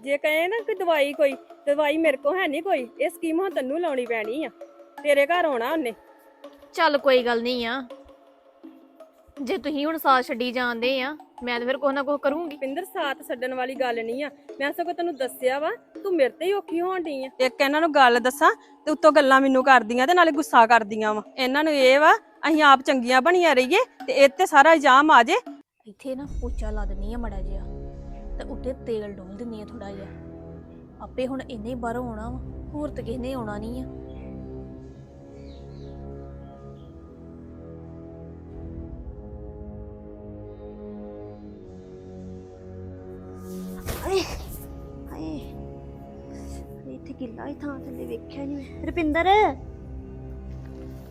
ਜੇ ਕਹੇ ਨਾ ਕਿ ਦਵਾਈ ਕੋਈ ਦਵਾਈ ਮੇਰੇ ਕੋ ਹੈ ਨਹੀਂ ਕੋਈ ਇਹ ਸਕੀਮ ਹੁਣ ਤੈਨੂੰ ਲਾਉਣੀ ਪੈਣੀ ਆ ਤੇਰੇ ਘਰ ਆਉਣਾ ਉਹਨੇ। ਚੱਲ ਕੋਈ ਗੱਲ ਨਹੀਂ ਆ। ਜੇ ਤੁਸੀਂ ਹੁਣ ਸਾਥ ਛੱਡੀ ਜਾਂਦੇ ਆ ਮੈਂ ਤਾਂ ਫਿਰ ਕੁਛ ਨਾ ਕੁਛ ਕਰੂੰਗੀ। ਪਿੰਦਰ ਸਾਥ ਛੱਡਣ ਵਾਲੀ ਗੱਲ ਨਹੀਂ ਆ ਮੈਂ ਸਗੋਂ ਤੈਨੂੰ ਦੱਸਿਆ ਵਾ ਤੂੰ ਮੇਰੇ ਤੇ ਹੀ ਔਖੀ ਹੋਣ ਡਈ ਆ। ਇੱਕ ਇਹਨਾਂ ਨੂੰ ਗੱਲ ਦੱਸਾਂ ਤੇ ਉੱਤੋਂ ਗੱਲਾਂ ਮੈਨੂੰ ਕਰਦੀਆਂ ਤੇ ਨਾਲੇ ਗੁੱਸਾ ਕਰਦੀਆਂ ਵਾ। ਇਹਨਾਂ ਨੂੰ ਇਹ ਵਾ ਅਸੀਂ ਆਪ ਚੰਗੀਆਂ ਬਣੀਆਂ ਰਹੀਏ ਤੇ ਇਹ ਤੇ ਸਾਰਾ ਇਲਜ਼ਾਮ ਆ ਜੇ। ਇੱਥੇ ਨਾ ਪੋਚਾ ਲਾ ਦਿੰਨੀ ਆ ਮੜਾ ਜਿਹਾ। ਤੇ ਉੱਤੇ ਤੇਲ ਡੋਲ ਦਿੰਨੀ ਆ ਥੋੜਾ ਜਿਹਾ। ਆਪੇ ਹੁਣ ਇੰਨੇ ਹੀ ਬਾਹਰੋਂ ਆਉਣਾ ਵਾ ਹੋਰ ਤਾਂ ਕਿਸੇ ਨੇ ਆਉਣਾ ਨਹੀਂ ਆ। ਹਾਏ ਹਾਏ। ਇੱਥੇ ਗਿੱਲਾ ਹੀ ਥਾਂ ਥੱਲੇ ਵੇਖਿਆ ਨਹੀਂ ਮੈਂ। ਰੁਪਿੰਦਰ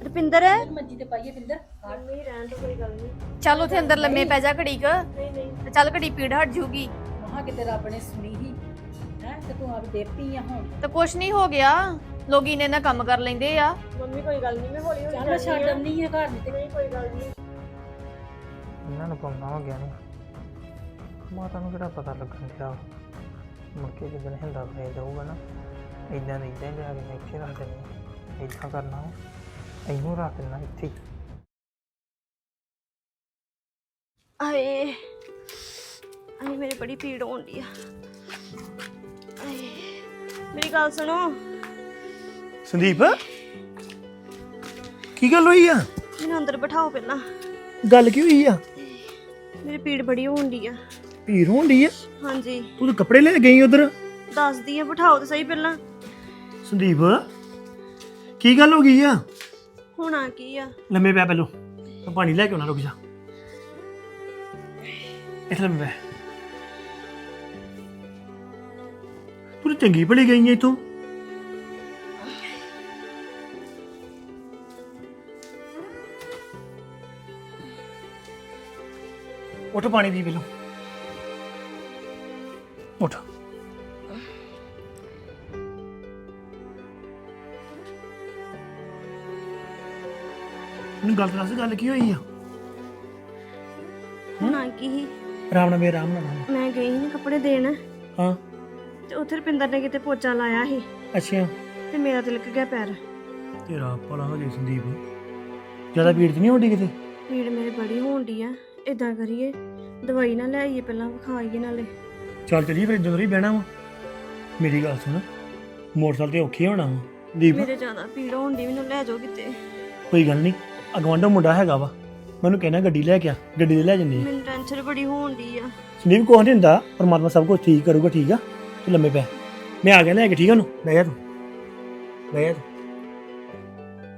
ਰੁਪਿੰਦਰ। ਮੰਜੀ ਤੇ ਪਾਈਏ ਪਿੰਦਰ ਨਹੀਂ ਰਹਿਣ ਤੋਂ ਕੋਈ ਗੱਲ ਨਹੀਂ ਚੱਲ ਉਥੇ ਅੰਦਰ ਲੰਮੇ ਪੈ ਜਾ ਘੜੀ ਕ। ਨਹੀਂ ਨਹੀਂ। ਤੇ ਚੱਲ ਘੜੀ ਪੀੜ ਹਟ ਜੂਗੀ। ਮਹਾ ਕਿਤੇ ਰੱਬ ਨੇ ਸੁਣੀ ਹੀ ਹੈ ਤੇ ਤੂੰ ਆਪ ਦੇਪੀ ਆ ਹੁਣ। ਤੇ ਕੁਛ ਨਹੀਂ ਹੋ ਗਿਆ। ਲੋਕੀ ਨੇ ਨਾ ਕੰਮ ਕਰ ਲੈਂਦੇ ਆ। ਮੰਮੀ ਕੋਈ ਗੱਲ ਨਹੀਂ ਮੈਂ ਹੌਲੀ ਹੌਲੀ ਚੱਲ ਛੱਡ ਆਉਂਦੀ ਆ। ਘਰ ਨਹੀਂ ਤੇ। ਨਹੀਂ ਕੋਈ ਗੱਲ ਨਹੀਂ। ਇਹਨਾਂ ਨੂੰ ਪਾਉਣਾ ਹੋ ਗਿਆ ਨਹੀਂ ਮਾਤਾ ਨੂੰ ਕਿਹੜਾ ਪਤਾ ਲੱਗਣ ਗਿਆ ਮੁੜ ਕੇ ਜਦੋਂ ਹਿੰਦਾ ਪੈ ਜਾਊਗਾ ਨਾ। ਇਦਾਂ ਨਹੀਂ ਇਦਾਂ ਲਿਆ ਕੇ ਮੈਂ ਇੱਥੇ ਰੱਖ ਦੇਣੀ ਇਦਾਂ ਕਰਨਾ ਇਹਨੂੰ ਰੱਖ ਦੇਣਾ ਇੱਥੇ ਹੀ। ਹਾਏ ਹਾਏ ਮੇਰੇ ਬੜੀ ਪੀੜ ਹੋਣਦੀ ਆ। ਮੇਰੀ ਗੱਲ ਸੁਣੋ। ਸੰਦੀਪ ਕੀ ਗੱਲ ਹੋਈ ਆ? ਮੈਨੂੰ ਅੰਦਰ ਬਿਠਾਓ ਪਹਿਲਾਂ। ਗੱਲ ਕੀ ਹੋਈ ਆ? ਮੇਰੀ ਪੀੜ ਬੜੀ ਹੋਣਦੀ ਆ। ਭੀੜ ਹੋਣ ਡਈ ਆ? ਹਾਂਜੀ। ਤੂੰ ਤਾਂ ਕੱਪੜੇ ਲੈ ਗਈ ਉਧਰ। ਦੱਸਦੀ ਆ ਬਿਠਾਓ ਤੇ ਸਹੀ ਪਹਿਲਾਂ। ਸੰਦੀਪ ਕੀ ਗੱਲ ਹੋ ਗਈ ਆ? ਹੋਣਾ ਕੀ ਆ? ਲੰਮੇ ਪੈ ਪਹਿਲੋ। ਮੈਂ ਪਾਣੀ ਲੈ ਕੇ ਆਉਣਾ ਰੁਕ ਜਾ। ਇੱਥੇ ਲੰਮੇ ਪੈ। ਤੂੰ ਤਾਂ ਚੰਗੀ ਭਲੀ ਗਈ ਆ ਇਥੋਂ? ਉੱਠ ਪਾਣੀ ਪੀ ਪਹਿਲੋ। ਉੱਠ। ਮੈਨੂੰ ਗੱਲ ਦੱਸ ਗੱਲ ਕੀ ਹੋਈ ਆ? ਹੋਣਾ ਕੀ ਸੀ? ਆਰਾਮ ਨਾਲ ਆਰਾਮ ਨਾਲ। ਮੈਂ ਗਈ ਸੀ ਨਾ ਕੱਪੜੇ ਦੇਣ। ਹਾਂ। ਉੱਥੇ ਰੁਪਿੰਦਰ ਨੇ ਕਿਤੇ ਪੋਚਾ ਲਾਇਆ ਸੀ। ਅੱਛਾ। ਤੇ ਮੇਰਾ ਤਿਲਕ ਗਿਆ ਪੈਰ। ਤੇਰਾ ਭਲਾ ਹੋ ਗਿਆ ਸੰਦੀਪ ਜ਼ਿਆਦਾ ਭੀੜ ਨਹੀਂ ਹੁੰਦੀ ਕਿਤੇ? ਪੀੜ ਮੇਰੇ ਬੜੀ ਹੋਣਦੀ ਆ। ਇਦਾਂ ਕਰੀਏ ਦਵਾਈ ਨਾ ਲੈ ਆਈਏ ਪਹਿਲਾਂ ਵਿਖਾਈਏ ਨਾਲੇ। ਚੱਲ ਚਲੀ ਫਿਰ ਜਦੋਂ ਹੀ ਬਹਿਣਾ ਵਾ। ਮੇਰੀ ਗੱਲ ਸੁਣ ਮੋਟਰਸਾਈਕਲ ਤੇ ਔਖੀ ਹੋਣਾ ਵਾ। ਦੀਪ। ਮੇਰੇ ਜ਼ਿਆਦਾ ਪੀੜ ਹੋਣਦੀ ਮੈਨੂੰ ਲੈ ਜਾਓ ਕਿਤੇ। ਕੋਈ ਗੱਲ ਨਹੀਂ ਅਗਵਾਂਡਾ ਮੁੰਡਾ ਹੈਗਾ ਵਾ। ਮੈਨੂੰ ਕਹਿਣਾ ਗੱਡੀ ਲੈ ਕੇ ਆ ਗੱਡੀ ਤੇ ਲੈ ਜੰਨੀ ਮੈਨੂੰ ਟੈਨਸ਼ਨ ਬੜੀ ਹੋਣਦੀ ਆ। ਸੰਦੀਪ ਕੋਈ ਨਹੀਂ ਹੁੰਦਾ ਪਰਮਾਤਮਾ ਸਭ ਕੁਝ ਠੀਕ ਕਰੂਗਾ ਠੀਕ ਆ? ਤੂੰ ਲੰਮੇ ਪੈ। ਮੈਂ ਆ ਗਿਆ ਲੈ ਕੇ, ਠੀਕ ਆ ਉਹਨੂੰ? ਲੈ ਜਾ ਤੂੰ। ਬਹਿ ਜਾ ਤੂੰ।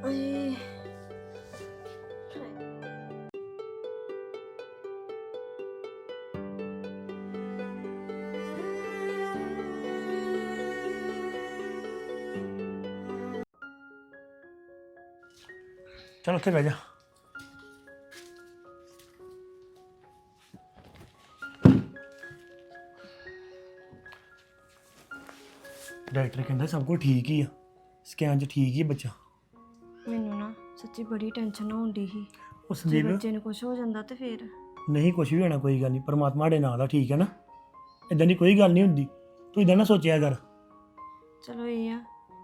ਆਏ ਚਲ ਉੱਥੇ ਬਹਿ ਜਾ। ਡਾਕਟਰ ਕਹਿੰਦਾ ਸਭ ਕੁਝ ਠੀਕ ਹੀ ਆ। ਸਕੈਨ 'ਚ ਠੀਕ ਹੀ ਆ ਬੱਚਾ। ਮੈਨੂੰ ਨਾ ਸੱਚੀ ਬੜੀ ਟੈਨਸ਼ਨ ਹੋਣਦੀ ਸੀ। ਉਹ ਜੇ ਸੰਦੀਪ? ਬੱਚੇ ਨੂੰ ਕੁਝ ਹੋ ਜਾਂਦਾ ਤੇ ਫੇਰ? ਨਹੀਂ ਕੁਝ ਵੀ ਹੋਣਾ ਕੋਈ ਗੱਲ ਨਹੀਂ। ਪਰਮਾਤਮਾ ਸਾਡੇ ਨਾਲ ਆ ਠੀਕ ਹੈ ਨਾ? ਇਦਾਂ ਦੀ ਕੋਈ ਗੱਲ ਨਹੀਂ ਹੁੰਦੀ। ਤੂੰ ਇਦਾਂ ਨਾ ਸੋਚਿਆ ਕਰ। ਚਲੋ ਇਹ ਆ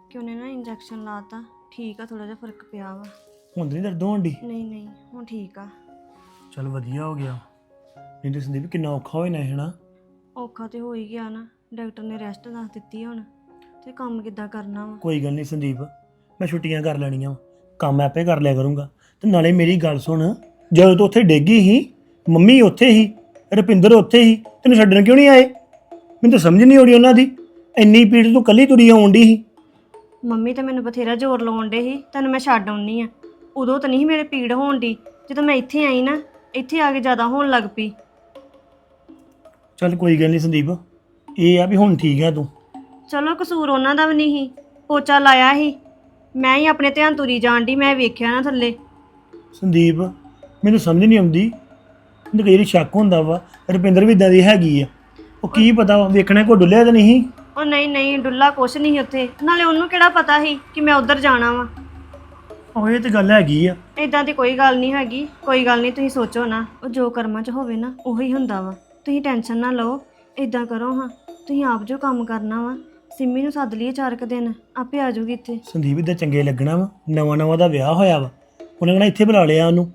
ਕਿ ਉਹਨੇ ਨਾ ਇੰਜੈਕਸ਼ਨ ਲਾਤਾ। ਠੀਕ ਆ ਥੋੜਾ ਜਿਹਾ ਫ਼ਰਕ ਪਿਆ ਵਾ। ਹੁਣ ਨਹੀਂ ਦਰਦ ਹੋਣ ਦੀ ਨਹੀਂ ਨਹੀਂ ਹੁਣ ਠੀਕ ਆ। ਚਲ ਵਧੀਆ ਹੋ ਗਿਆ। ਨਹੀਂ ਤੇ ਸੰਦੀਪ ਕਿੰਨਾ ਔਖਾ ਹੋਇਆ ਨਾ ਇਹ ਨਾ। ਔਖਾ ਤੇ ਹੋ ਹੀ ਗਿਆ ਨਾ। ਡਾਕਟਰ ਨੇ ਰੈਸਟ ਦੱਸ ਦਿੱਤੀ ਹੁਣ। ਤੇ ਕੰਮ ਕਿੱਦਾਂ ਕਰਨਾ ਵਾ? ਕੋਈ ਗੱਲ ਨਹੀਂ ਸੰਦੀਪ ਮੈਂ ਛੁੱਟੀਆਂ ਕਰ ਲੈਣੀਆਂ ਵਾਂ। ਕੰਮ ਆਪੇ ਕਰ ਲਿਆ ਕਰੂੰਗਾ। ਤੇ ਨਾਲੇ ਮੇਰੀ ਗੱਲ ਸੁਣ ਜਦੋਂ ਤੂੰ ਉੱਥੇ ਡੇਗੀ ਸੀ ਮੰਮੀ ਉੱਥੇ ਹੀ ਰੁਪਿੰਦਰ ਉੱਥੇ ਹੀ ਤੈਨੂੰ ਛੱਡਣ ਕਿਉਂ ਨਹੀਂ ਆਏ? ਮੈਨੂੰ ਤਾਂ ਸਮਝ ਨਹੀਂ ਆਉਣੀ ਉਹਨਾਂ ਦੀ। ਇੰਨੀ ਪੀੜ ਤੂੰ ਕੱਲੀ ਤੁਰੀ ਆਉਣ ਡਈ ਸੀ। ਮੰਮੀ ਤਾਂ ਮੈਨੂੰ ਬਥੇਰਾ ਜ਼ੋਰ ਲਾਉਣ ਡੇ ਸੀ ਤੈਨੂੰ ਮੈਂ ਛੱਡ ਆਉਣੀ ਆ। ਉਦੋਂ ਤਾਂ ਨਹੀਂ ਸੀ ਮੇਰੇ ਪੀੜ ਹੋਣ ਦੀ ਜਦੋਂ ਮੈਂ ਇੱਥੇ ਆਈ ਨਾ ਇੱਥੇ ਆ ਕੇ ਜ਼ਿਆਦਾ ਹੋਣ ਲੱਗ ਪਈ। ਚੱਲ ਕੋਈ ਗੱਲ ਨਹੀਂ ਸੰਦੀਪ ਇਹ ਆ ਵੀ ਹੁਣ ਠੀਕ ਆ ਤੂੰ। ਚਲੋ ਕਸੂਰ ਉਹਨਾਂ ਦਾ ਵੀ ਨਹੀਂ ਸੀ। ਪੋਚਾ ਲਾਇਆ ਸੀ। ਮੈਂ ਹੀ ਆਪਣੇ ਧਿਆਨ ਤੁਰੀ ਜਾਣ ਦੀ ਮੈਂ ਵੇਖਿਆ ਨਾ ਥੱਲੇ। ਸੰਦੀਪ ਮੈਨੂੰ ਸਮਝ ਨਹੀਂ ਆਉਂਦੀ। ਮੈਨੂੰ ਕਈ ਵਾਰੀ ਸ਼ੱਕ ਹੁੰਦਾ ਵਾ ਰੁਪਿੰਦਰ ਵੀ ਇਦਾਂ ਦੀ ਹੈਗੀ ਆ। ਉਹ ਕੀ ਪਤਾ ਵੇਖਣਾ ਕੋ ਡੁੱਲਿਆ ਤਾਂ ਨਹੀਂ ਉਹ ਨਹੀਂ ਨਹੀਂ ਡੁੱਲਾ ਕੁਛ ਨਹੀਂ ਉੱਥੇ। ਨਾਲੇ ਉਹਨੂੰ ਕਿਹੜਾ ਪਤਾ ਸੀ ਕਿ ਮੈਂ ਉੱਧਰ ਜਾਣਾ ਵਾ। ਉਹ ਇਹ ਤੇ ਗੱਲ ਹੈਗੀ ਆ। ਇਦਾਂ ਦੀ ਕੋਈ ਗੱਲ ਨਹੀਂ ਹੈਗੀ। ਕੋਈ ਗੱਲ ਨਹੀਂ ਤੁਸੀਂ ਸੋਚੋ ਨਾ। ਉਹ ਜੋ ਕਰਮਾਂ 'ਚ ਹੋਵੇ ਨਾ ਉਹੀ ਹੁੰਦਾ ਵਾ। ਤੁਸੀਂ ਟੈਨਸ਼ਨ ਨਾ ਲਓ। ਇਦਾਂ ਕਰੋ ਹਾਂ। ਤੁਸੀਂ ਆਪ ਜੋ ਕੰਮ ਕਰਨਾ ਵਾ ਸਿੰਮੀ ਨੂੰ ਸੱਦ ਲਈਏ ਚਾਰ ਕੁ ਦਿਨ ਆਪੇ ਆ ਜਾਊਗੀ ਇੱਥੇ। ਸੰਦੀਪ ਇਦਾਂ ਚੰਗੇ ਲੱਗਣਾ ਵਾ ਨਵਾਂ ਨਵਾਂ ਦਾ ਵਿਆਹ ਹੋਇਆ ਵਾ ਉਹਨੇ ਕਹਣਾ ਇੱਥੇ ਬੁਲਾ ਲਿਆ ਉਹਨੂੰ।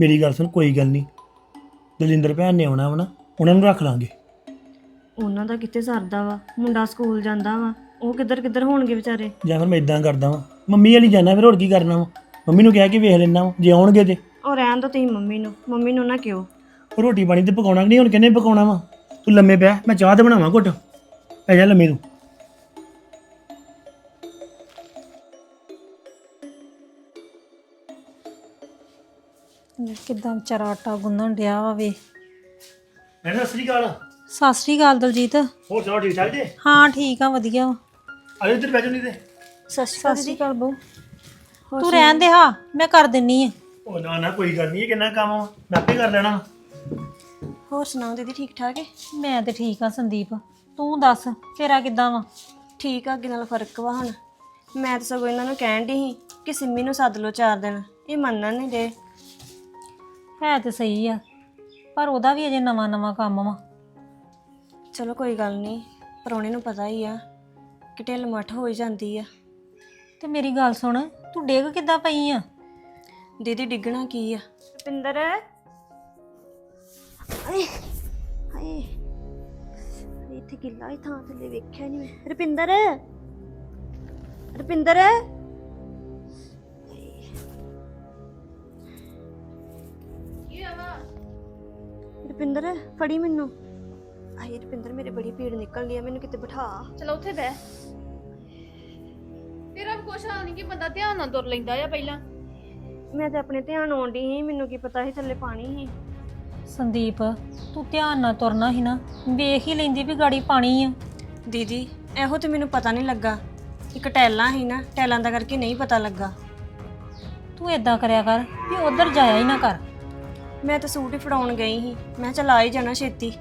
ਮੇਰੀ ਗੱਲ ਸੁਣ ਕੋਈ ਗੱਲ ਨਹੀਂ। ਦਲਿੰਦਰ ਭੈਣ ਨੇ ਆਉਣਾ ਵਾ ਨਾ ਉਹਨਾਂ ਨੂੰ ਰੱਖ ਲਾਂਗੇ। ਉਹਨਾਂ ਦਾ ਕਿੱਥੇ ਸਰਦਾ ਵਾ ਮੁੰਡਾ ਸਕੂਲ ਜਾਂਦਾ ਵਾ ਉਹ ਕਿੱਧਰ ਕਿੱਧਰ ਹੋਣਗੇ ਵਿਚਾਰੇ? ਜਾਂ ਫਿਰ ਮੈਂ ਇਦਾਂ ਕਰਦਾ ਵਾਂ ਮੰਮੀ ਵਾਲੀ ਜਾਣਾ ਫਿਰ ਹੋਰ ਕੀ ਕਰਨਾ ਵਾ? ਮੰਮੀ ਨੂੰ ਕਹਿ ਕੇ ਵੇਖ ਲੈਣਾ ਵਾ ਜੇ ਆਉਣਗੇ ਤੇ। ਉਹ ਰਹਿਣ ਦੋ ਤੁਸੀਂ ਮੰਮੀ ਨੂੰ ਮੰਮੀ ਨੂੰ ਨਾ ਕਿਉ ਉਹ ਰੋਟੀ ਪਾਣੀ ਤੇ ਪਕਾਉਣਾ ਕਿ ਨਹੀਂ ਹੁਣ ਕਿੰਨੇ ਪਕਾਉਣਾ ਵਾ? ਤੂੰ ਲੰਮੇ ਪਿਆ ਮੈਂ ਚਾਹ ਤੇ ਬਣਾਵਾਂ ਘੁੱਟ। ਪੈ ਜਾ ਲੰਮੇ ਤੂੰ ਕਿਦਾਂ ਵਿਚਾਰਾ ਆਟਾ ਗੁੰਨਣ ਡਿਆ ਵਾ ਵੇ। ਮੈਂ ਸਤਿ ਸ੍ਰੀ ਅਕਾਲ। ਸਤਿ ਸ੍ਰੀ ਅਕਾਲ ਦਲਜੀਤ। ਹੋਰ ਸੁਣਾਓ ਠੀਕ ਠਾਕ ਜੀ? ਹਾਂ ਠੀਕ ਆ ਵਧੀਆ। ਵਾ ਆਜੋ ਇੱਧਰ ਬੈਠੋ ਨਹੀਂ ਤੇ। ਸਤਿ ਸ਼੍ਰੀ ਸਤਿ ਸ੍ਰੀ ਅਕਾਲ ਬਹੂ। ਤੂੰ ਰਹਿਣ ਦੇ ਹਾਂ ਮੈਂ ਕਰ ਦਿੰਨੀ ਆ। ਉਹ ਨਾ ਨਾ ਕੋਈ ਗੱਲ ਨਹੀਂ ਇਹ ਕਿੰਨਾ ਕੰਮ ਮੈਂ ਆਪੇ ਕਰ ਲੈਣਾ। ਹੋਰ ਸੁਣਾਓ ਦੀਦੀ ਠੀਕ ਠਾਕ ਹੈ ਮੈਂ ਤੇ ਠੀਕ ਆ ਸੰਦੀਪ। ਤੂੰ ਦੱਸ ਤੇਰਾ ਕਿੱਦਾਂ ਵਾ? ਠੀਕ ਆ ਅੱਗੇ ਨਾਲ ਫ਼ਰਕ ਵਾ ਹੁਣ। ਮੈਂ ਤਾਂ ਸਗੋਂ ਇਹਨਾਂ ਨੂੰ ਕਹਿਣ ਦੀ ਸੀ ਕਿ ਸਿੰਮੀ ਨੂੰ ਸੱਦ ਲਓ ਚਾਰ ਦਿਨ। ਇਹ ਮੰਨਣ ਨਹੀਂ ਦੇ ਹੈ ਤੇ ਸਹੀ ਆ ਪਰ ਉਹਦਾ ਵੀ ਅਜੇ ਨਵਾਂ ਨਵਾਂ ਕੰਮ ਵਾ। ਚਲੋ ਕੋਈ ਗੱਲ ਨਹੀਂ ਪਰੌਣੇ ਨੂੰ ਪਤਾ ਹੀ ਆ ਕਿ ਢਿੱਲ ਮੱਠ ਹੋ ਹੀ ਜਾਂਦੀ ਆ। ਤੇ ਮੇਰੀ ਗੱਲ ਸੁਣ ਤੂੰ ਡੇਗ ਕਿੱਦਾਂ ਪਈ ਆ? ਦੀਦੀ ਡਿੱਗਣਾ ਕੀ ਆ? ਰੁਪਿੰਦਰ। ਹਾਏ ਹਾਏ ਇੱਥੇ ਗਿੱਲਾ ਹੀ ਥਾਂ ਥੱਲੇ ਵੇਖਿਆ ਨਹੀਂ ਮੈਂ। ਰੁਪਿੰਦਰ ਰੁਪਿੰਦਰ। ਰੁਪਿੰਦਰ ਫੜੀ ਮੈਨੂੰ। ਆਏ ਰੁਪਿੰਦਰ ਮੇਰੇ ਬੜੀ ਭੀੜ ਨਿਕਲ ਰਹੀ ਆ ਮੈਨੂੰ ਕਿਤੇ ਬਿਠਾ। ਚਲੋ ਉੱਥੇ ਬਹਿ। ਤੇਰਾ ਵੀ ਕੁਛ ਹਾਲ ਨਹੀਂ ਕਿ ਬੰਦਾ ਧਿਆਨ ਨਾਲ ਤੁਰ ਲੈਂਦਾ ਆ ਪਹਿਲਾਂ। ਮੈਂ ਤੇ ਆਪਣੇ ਧਿਆਨ ਆਉਣ ਡਈ ਸੀ ਮੈਨੂੰ ਕੀ ਪਤਾ ਸੀ ਥੱਲੇ ਪਾਣੀ ਸੀ। ਸੰਦੀਪ ਤੂੰ ਧਿਆਨ ਨਾਲ ਤੁਰਨਾ ਸੀ ਨਾ ਵੇਖ ਹੀ ਲੈਂਦੀ ਵੀ ਗਾੜੀ ਪਾਣੀ ਆ। ਦੀਦੀ ਇਹੋ ਤੇ ਮੈਨੂੰ ਪਤਾ ਨਹੀਂ ਲੱਗਾ ਇੱਕ ਟੈਲਾਂ ਸੀ ਨਾ ਟੈਲਾਂ ਦਾ ਕਰਕੇ ਨਹੀਂ ਪਤਾ ਲੱਗਾ। ਤੂੰ ਏਦਾਂ ਕਰਿਆ ਕਰ ਵੀ ਉਧਰ ਜਾਇਆ ਹੀ ਨਾ ਕਰ। ਮੈਂ ਤਾਂ ਸੂਟ ਹੀ ਫੜਾਉਣ ਗਈ ਸੀ। ਮੈਂ ਚਲਾ ਹੀ ਜਾਣਾ ਛੇਤੀ।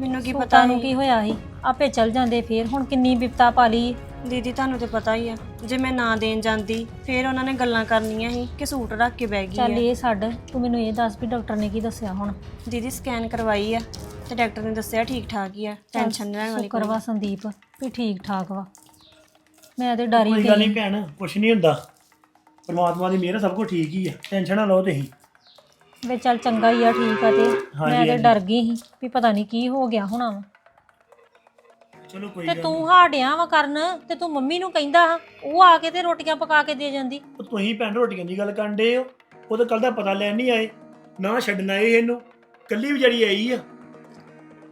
ਮੈਨੂੰ ਕੀ ਪਤਾ ਨੂੰ ਸੀ ਕੀ ਹੋਇਆ ਸੀ? ਆਪੇ ਚੱਲ ਜਾਂਦੇ ਫੇਰ। ਹੁਣ ਕਿੰਨੀ ਬਿਪਤਾ ਪਾ ਲਈ। ਦੀਦੀ ਤੁਹਾਨੂੰ ਤੇ ਪਤਾ ਹੀ ਆ। ਜੇ ਮੈਂ ਨਾ ਦੇਣ ਜਾਂਦੀ ਫਿਰ ਉਹਨਾਂ ਨੇ ਗੱਲਾਂ ਕਰਨੀਆਂ ਸੀ ਕਿ ਸੂਟ ਰੱਖ ਕੇ ਬਹਿ ਚੱਲ ਗਈ ਆ। ਇਹ ਛੱਡ ਤੂੰ ਮੈਨੂੰ ਇਹ ਦੱਸ ਵੀ ਡਾਕਟਰ ਨੇ ਕੀ ਦੱਸਿਆ ਹੁਣ? ਦੀਦੀ ਸਕੈਨ ਕਰਵਾਈ ਆ ਤੇ ਡਾਕਟਰ ਨੇ ਦੱਸਿਆ ਠੀਕ ਠਾਕ ਹੀ ਆ ਟੈਨਸ਼ਨ ਲੈਣ ਵਾਲੀ ਸ਼ੁਕਰ ਵਾ ਸੰਦੀਪ ਵੀ ਠੀਕ ਠਾਕ ਵਾ। ਮੈਂ ਤੇ ਡਰੀ ਕੋਈ ਗੱਲ ਗਈ ਨਹੀਂ ਭੈਣ ਕੁਛ ਨਹੀਂ ਹੁੰਦਾ। ਪਰਮਾਤਮਾ ਦੀ ਮਿਹਰ ਆ, ਸਭ ਕੁਝ ਠੀਕ ਹੀ ਆ। ਟੈਨਸ਼ਨ ਨਾ ਲਓ ਤੁਸੀਂ। ਵੇ ਚੱਲ ਚੰਗਾ ਹੀ ਆ ਠੀਕ ਆ ਤੇ। ਹਾਂਜੀ, ਮੈਂ ਤੇ ਹਾਂਜੀ। ਡਰ ਗਈ ਸੀ ਵੀ ਪਤਾ ਨਹੀਂ ਕੀ ਹੋ ਗਿਆ ਹੋਣਾ ਵਾ। ਚਲੋ ਕੋਈ ਤੇ ਗੱਲ ਤੂੰ ਹਾੜਿਆ ਵਾ ਕਰਨ ਤੇ ਤੂੰ ਮੰਮੀ ਨੂੰ ਕਹਿੰਦਾ ਹਾਂ, ਉਹ ਆ ਕੇ ਤੇ ਰੋਟੀਆਂ ਪਕਾ ਕੇ ਦੇ ਜਾਂਦੀ। ਉਹ ਤੁਸੀਂ ਭੈਣ ਰੋਟੀਆਂ ਦੀ ਗੱਲ ਕਰਨ ਦੇ ਹੋ? ਉਹ ਤਾਂ ਕੱਲ ਦਾ ਪਤਾ ਲੈਣ ਨਹੀਂ ਆਏ। ਨਾ ਛੱਡਣ ਆਏ ਇਹਨੂੰ। ਕੱਲੀ ਵਿਚਾਰੀ ਆਈ ਆ।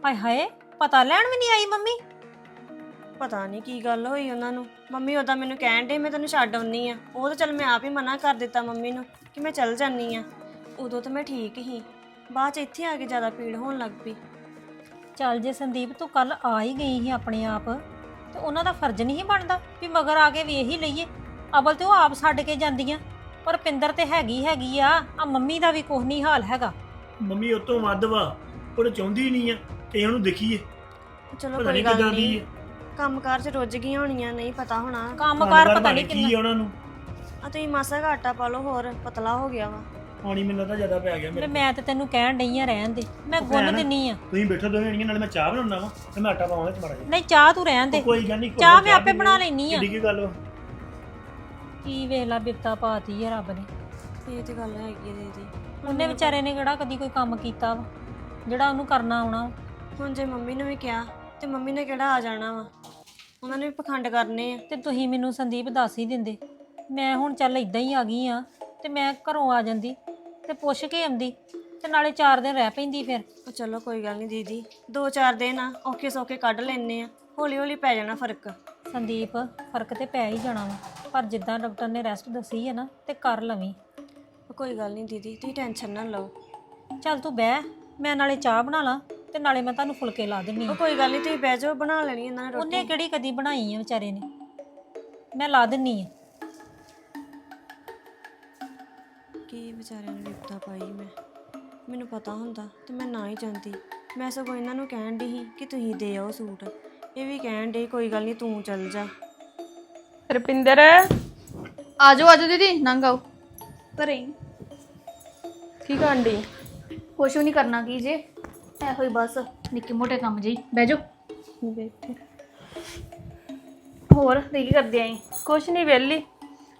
ਹਾਏ ਹਾਏ ਪਤਾ ਲੈਣ ਵੀ ਨਹੀਂ ਆਈ ਮੰਮੀ? ਪਤਾ ਨਹੀਂ ਕੀ ਗੱਲ ਹੋਈ ਉਹਨਾਂ ਨੂੰ। ਮੰਮੀ ਉਹਦਾ ਮੈਨੂੰ ਕਹਿਣ ਦੇ ਮੈਂ ਤੈਨੂੰ ਛੱਡ ਆਉਣੀ ਆ। ਉਹ ਤਾਂ ਚਲ ਮੈਂ ਆਪ ਹੀ ਮਨਾ ਕਰ ਦਿੱਤਾ ਮੰਮੀ ਨੂੰ ਕਿ ਮੈਂ ਚੱਲ ਜਾਨੀ ਆ। ਉਦੋਂ ਤਾਂ ਮੈਂ ਠੀਕ ਹੀ। ਬਾਅਦ ਚ ਇੱਥੇ ਆ ਕੇ ਜ਼ਿਆਦਾ ਪੀੜ ਹੋਣ ਲੱਗ ਪਈ। ਚੱਲ ਜੇ ਸੰਦੀਪ ਤੂੰ ਕੱਲ ਆ ਹੀ ਗਈ ਸੀ ਆਪਣੇ ਆਪ ਤੇ ਉਹਨਾਂ ਦਾ ਫਰਜ਼ ਨਹੀਂ ਬਣਦਾ ਵੀ ਮਗਰ ਆ ਕੇ ਵੇਖ ਹੀ ਲਈਏ। ਅਬਲ ਤੇ ਉਹ ਆਪ ਛੱਡ ਕੇ ਜਾਂਦੀਆਂ। ਪਰ ਪਿੰਦਰ ਤੇ ਹੈਗੀ ਹੈਗੀ ਆ ਆ ਮੰਮੀ ਦਾ ਵੀ ਕੁਝ ਨਹੀਂ ਹਾਲ ਹੈਗਾ। ਮੰਮੀ ਉਹ ਤੋਂ ਵੱਧ ਵਾ ਉਹ ਤਾਂ ਚਾਹੁੰਦੀ ਨਹੀਂ ਆ ਕਿ ਉਹਨੂੰ ਦੇਖੀਏ। ਚਲੋ ਪਤਾ ਕੋਈ ਨਹੀਂ ਗੱਲ ਕਿਦਾਂ ਦੀ ਨਹੀਂ। ਆ। ਕੰਮਕਾਰ ਚ ਰੁੱਝ ਗਈਆਂ ਹੋਣੀਆਂ ਨਹੀਂ ਪਤਾ ਹੋਣਾ। ਕੰਮ ਕਾਰ ਪਤਾ ਨਹੀਂ ਕੀ ਕਿੰਨਾ ਆ ਉਹਨਾਂ ਨੂੰ। ਆ ਤੁਸੀਂ ਮਾਸਾ ਆਟਾ ਪਾ ਲਓ ਹੋਰ ਪਤਲਾ ਹੋ ਗਿਆ ਵਾ। ਪਾਣੀ ਮੈਨੂੰ ਤਾਂ ਜ਼ਿਆਦਾ ਪੈ ਗਿਆ ਮੇਰੇ ਮੈਂ ਤੇ ਤੈਨੂੰ ਕਹਿਣ ਡਈ ਆ ਰਹਿਣ ਦੇ। ਮੈਂ ਗੁੰਨ। ਦਿੰਨੀ ਆ। ਤੁਸੀਂ ਬੈਠੋ ਦੋਵੇਂ ਜਣੀਆਂ ਨਾਲੇ ਮੈਂ ਚਾਹ ਬਣਾਉਣਾ ਵਾ ਤੇ ਮੈਂ ਆਟਾ ਪਾਵਾਂਗਾ ਚ ਮਾੜਾ ਜਿਹਾ। ਨਹੀਂ ਚਾਹ ਤੂੰ ਰਹਿਣ ਦੇ। ਕੋਈ ਗੱਲ ਨਹੀਂ ਚਾਹ ਮੈਂ ਆਪੇ ਬਣਾ ਲੈਣੀ ਆ। ਕਿੱਡੀ ਕੀ ਗੱਲ ਵਾ। ਕੀ ਵੇਖ ਲਾ ਬਿਪਤਾ ਪਾਤੀ ਆ ਰੱਬ ਨੇ। ਇਹ ਤੇ ਗੱਲ ਹੈਗੀ ਆ ਦੀਦੀ ਉਹਨੇ ਵਿਚਾਰੇ ਨੇ ਕਿਹੜਾ ਕਦੀ ਕੋਈ ਕੰਮ ਕੀਤਾ ਵਾ ਜਿਹੜਾ ਉਹਨੂੰ ਕਰਨਾ ਆਉਣਾ। ਹੁਣ ਜੇ ਮੰਮੀ ਨੂੰ ਵੀ ਕਿਹਾ ਤੇ ਮੰਮੀ ਨੇ ਕਿਹੜਾ ਆ ਜਾਣਾ ਵਾ? ਉਹਨਾਂ ਨੇ ਵੀ ਪਖੰਡ ਕਰਨੇ ਆ। ਤੇ ਤੁਸੀਂ ਮੈਨੂੰ ਸੰਦੀਪ ਦੱਸ ਹੀ ਦਿੰਦੇ। ਮੈਂ ਹੁਣ ਚੱਲ ਇਦਾਂ ਹੀ ਆ ਗਈ ਆ ਤੇ ਮੈਂ ਘਰੋਂ ਆ ਜਾਂਦੀ। ਤੇ ਪੁੱਛ ਕੇ ਆਉਂਦੀ ਤੇ ਨਾਲੇ 4 ਦਿਨ ਰਹਿ ਪੈਂਦੀ ਫਿਰ। ਉਹ ਚਲੋ ਕੋਈ ਗੱਲ ਨਹੀਂ ਦੀਦੀ ਦੋ ਚਾਰ ਦਿਨ ਆ ਔਖੇ ਸੌਖੇ ਕੱਢ ਲੈਣੇ ਆ ਹੌਲੀ ਹੌਲੀ ਪੈ ਜਾਣਾ ਫ਼ਰਕ। ਸੰਦੀਪ ਫ਼ਰਕ ਤੇ ਪੈ ਹੀ ਜਾਣਾ ਵਾ ਪਰ ਜਿੱਦਾਂ ਡਾਕਟਰ ਨੇ ਰੈਸਟ ਦੱਸੀ ਹੈ ਨਾ ਤੇ ਕਰ ਲਵੀਂ। ਉਹ ਕੋਈ ਗੱਲ ਨਹੀਂ ਦੀਦੀ ਤੁਸੀਂ ਟੈਨਸ਼ਨ ਨਾ ਲਓ। ਚੱਲ ਤੂੰ ਬਹਿ ਮੈਂ ਨਾਲੇ ਚਾਹ ਬਣਾ ਲਾਂ ਤੇ ਨਾਲੇ ਮੈਂ ਤੁਹਾਨੂੰ ਫੁਲਕੇ ਲਾ ਦਿੰਨੀ ਉਹ ਆ ਕੋਈ ਗੱਲ ਨਹੀਂ ਤੁਸੀਂ ਬਹਿ ਜਾਓ ਬਣਾ ਲੈਣੀ ਇਹਨਾਂ ਨੇ ਉਹਨੇ ਰੋਟੀ ਕਿਹੜੀ ਕਦੀ ਬਣਾਈ ਆ ਵਿਚਾਰੇ ਨੇ? ਮੈਂ ਲਾ ਦਿੰਨੀ ਆ। ਕੀ ਵਿਚਾਰਿਆਂ ਨੂੰ ਵਿਪਤਾ ਪਾਈ ਮੈਂ। ਮੈਨੂੰ ਪਤਾ ਹੁੰਦਾ ਤੇ ਮੈਂ ਨਾ ਹੀ ਜਾਂਦੀ। ਮੈਂ ਸਗੋਂ ਇਹਨਾਂ ਨੂੰ ਕਹਿਣ ਦੀ ਸੀ ਕਿ ਤੁਸੀਂ ਦੇ ਆਓ ਸੂਟ। ਇਹ ਵੀ ਕਹਿਣ ਦੇ ਕੋਈ ਗੱਲ ਨਹੀਂ ਤੂੰ ਚੱਲ ਜਾ। ਰੁਪਿੰਦਰ। ਆਜੋ ਆਜੋ ਦੀਦੀ ਨੰਗ ਆਓ। ਘਰੇ ਹੀ। ਕੀ ਕਰਨ ਡਈ? ਕੁਛ ਵੀ ਨਹੀਂ ਕਰਨਾ ਕੀ ਜੇ। ਇਹੋ ਹੀ ਬਸ ਨਿੱਕੇ ਮੋਟੇ ਕੰਮ ਜੀ। ਬਹਿ ਜਾਓ। ਬੈਠੇ। ਹੋਰ ਤੇ ਕੀ ਕਰਦੇ ਆਂ ਕੁਛ ਨਹੀਂ ਵਿਹਲੀ।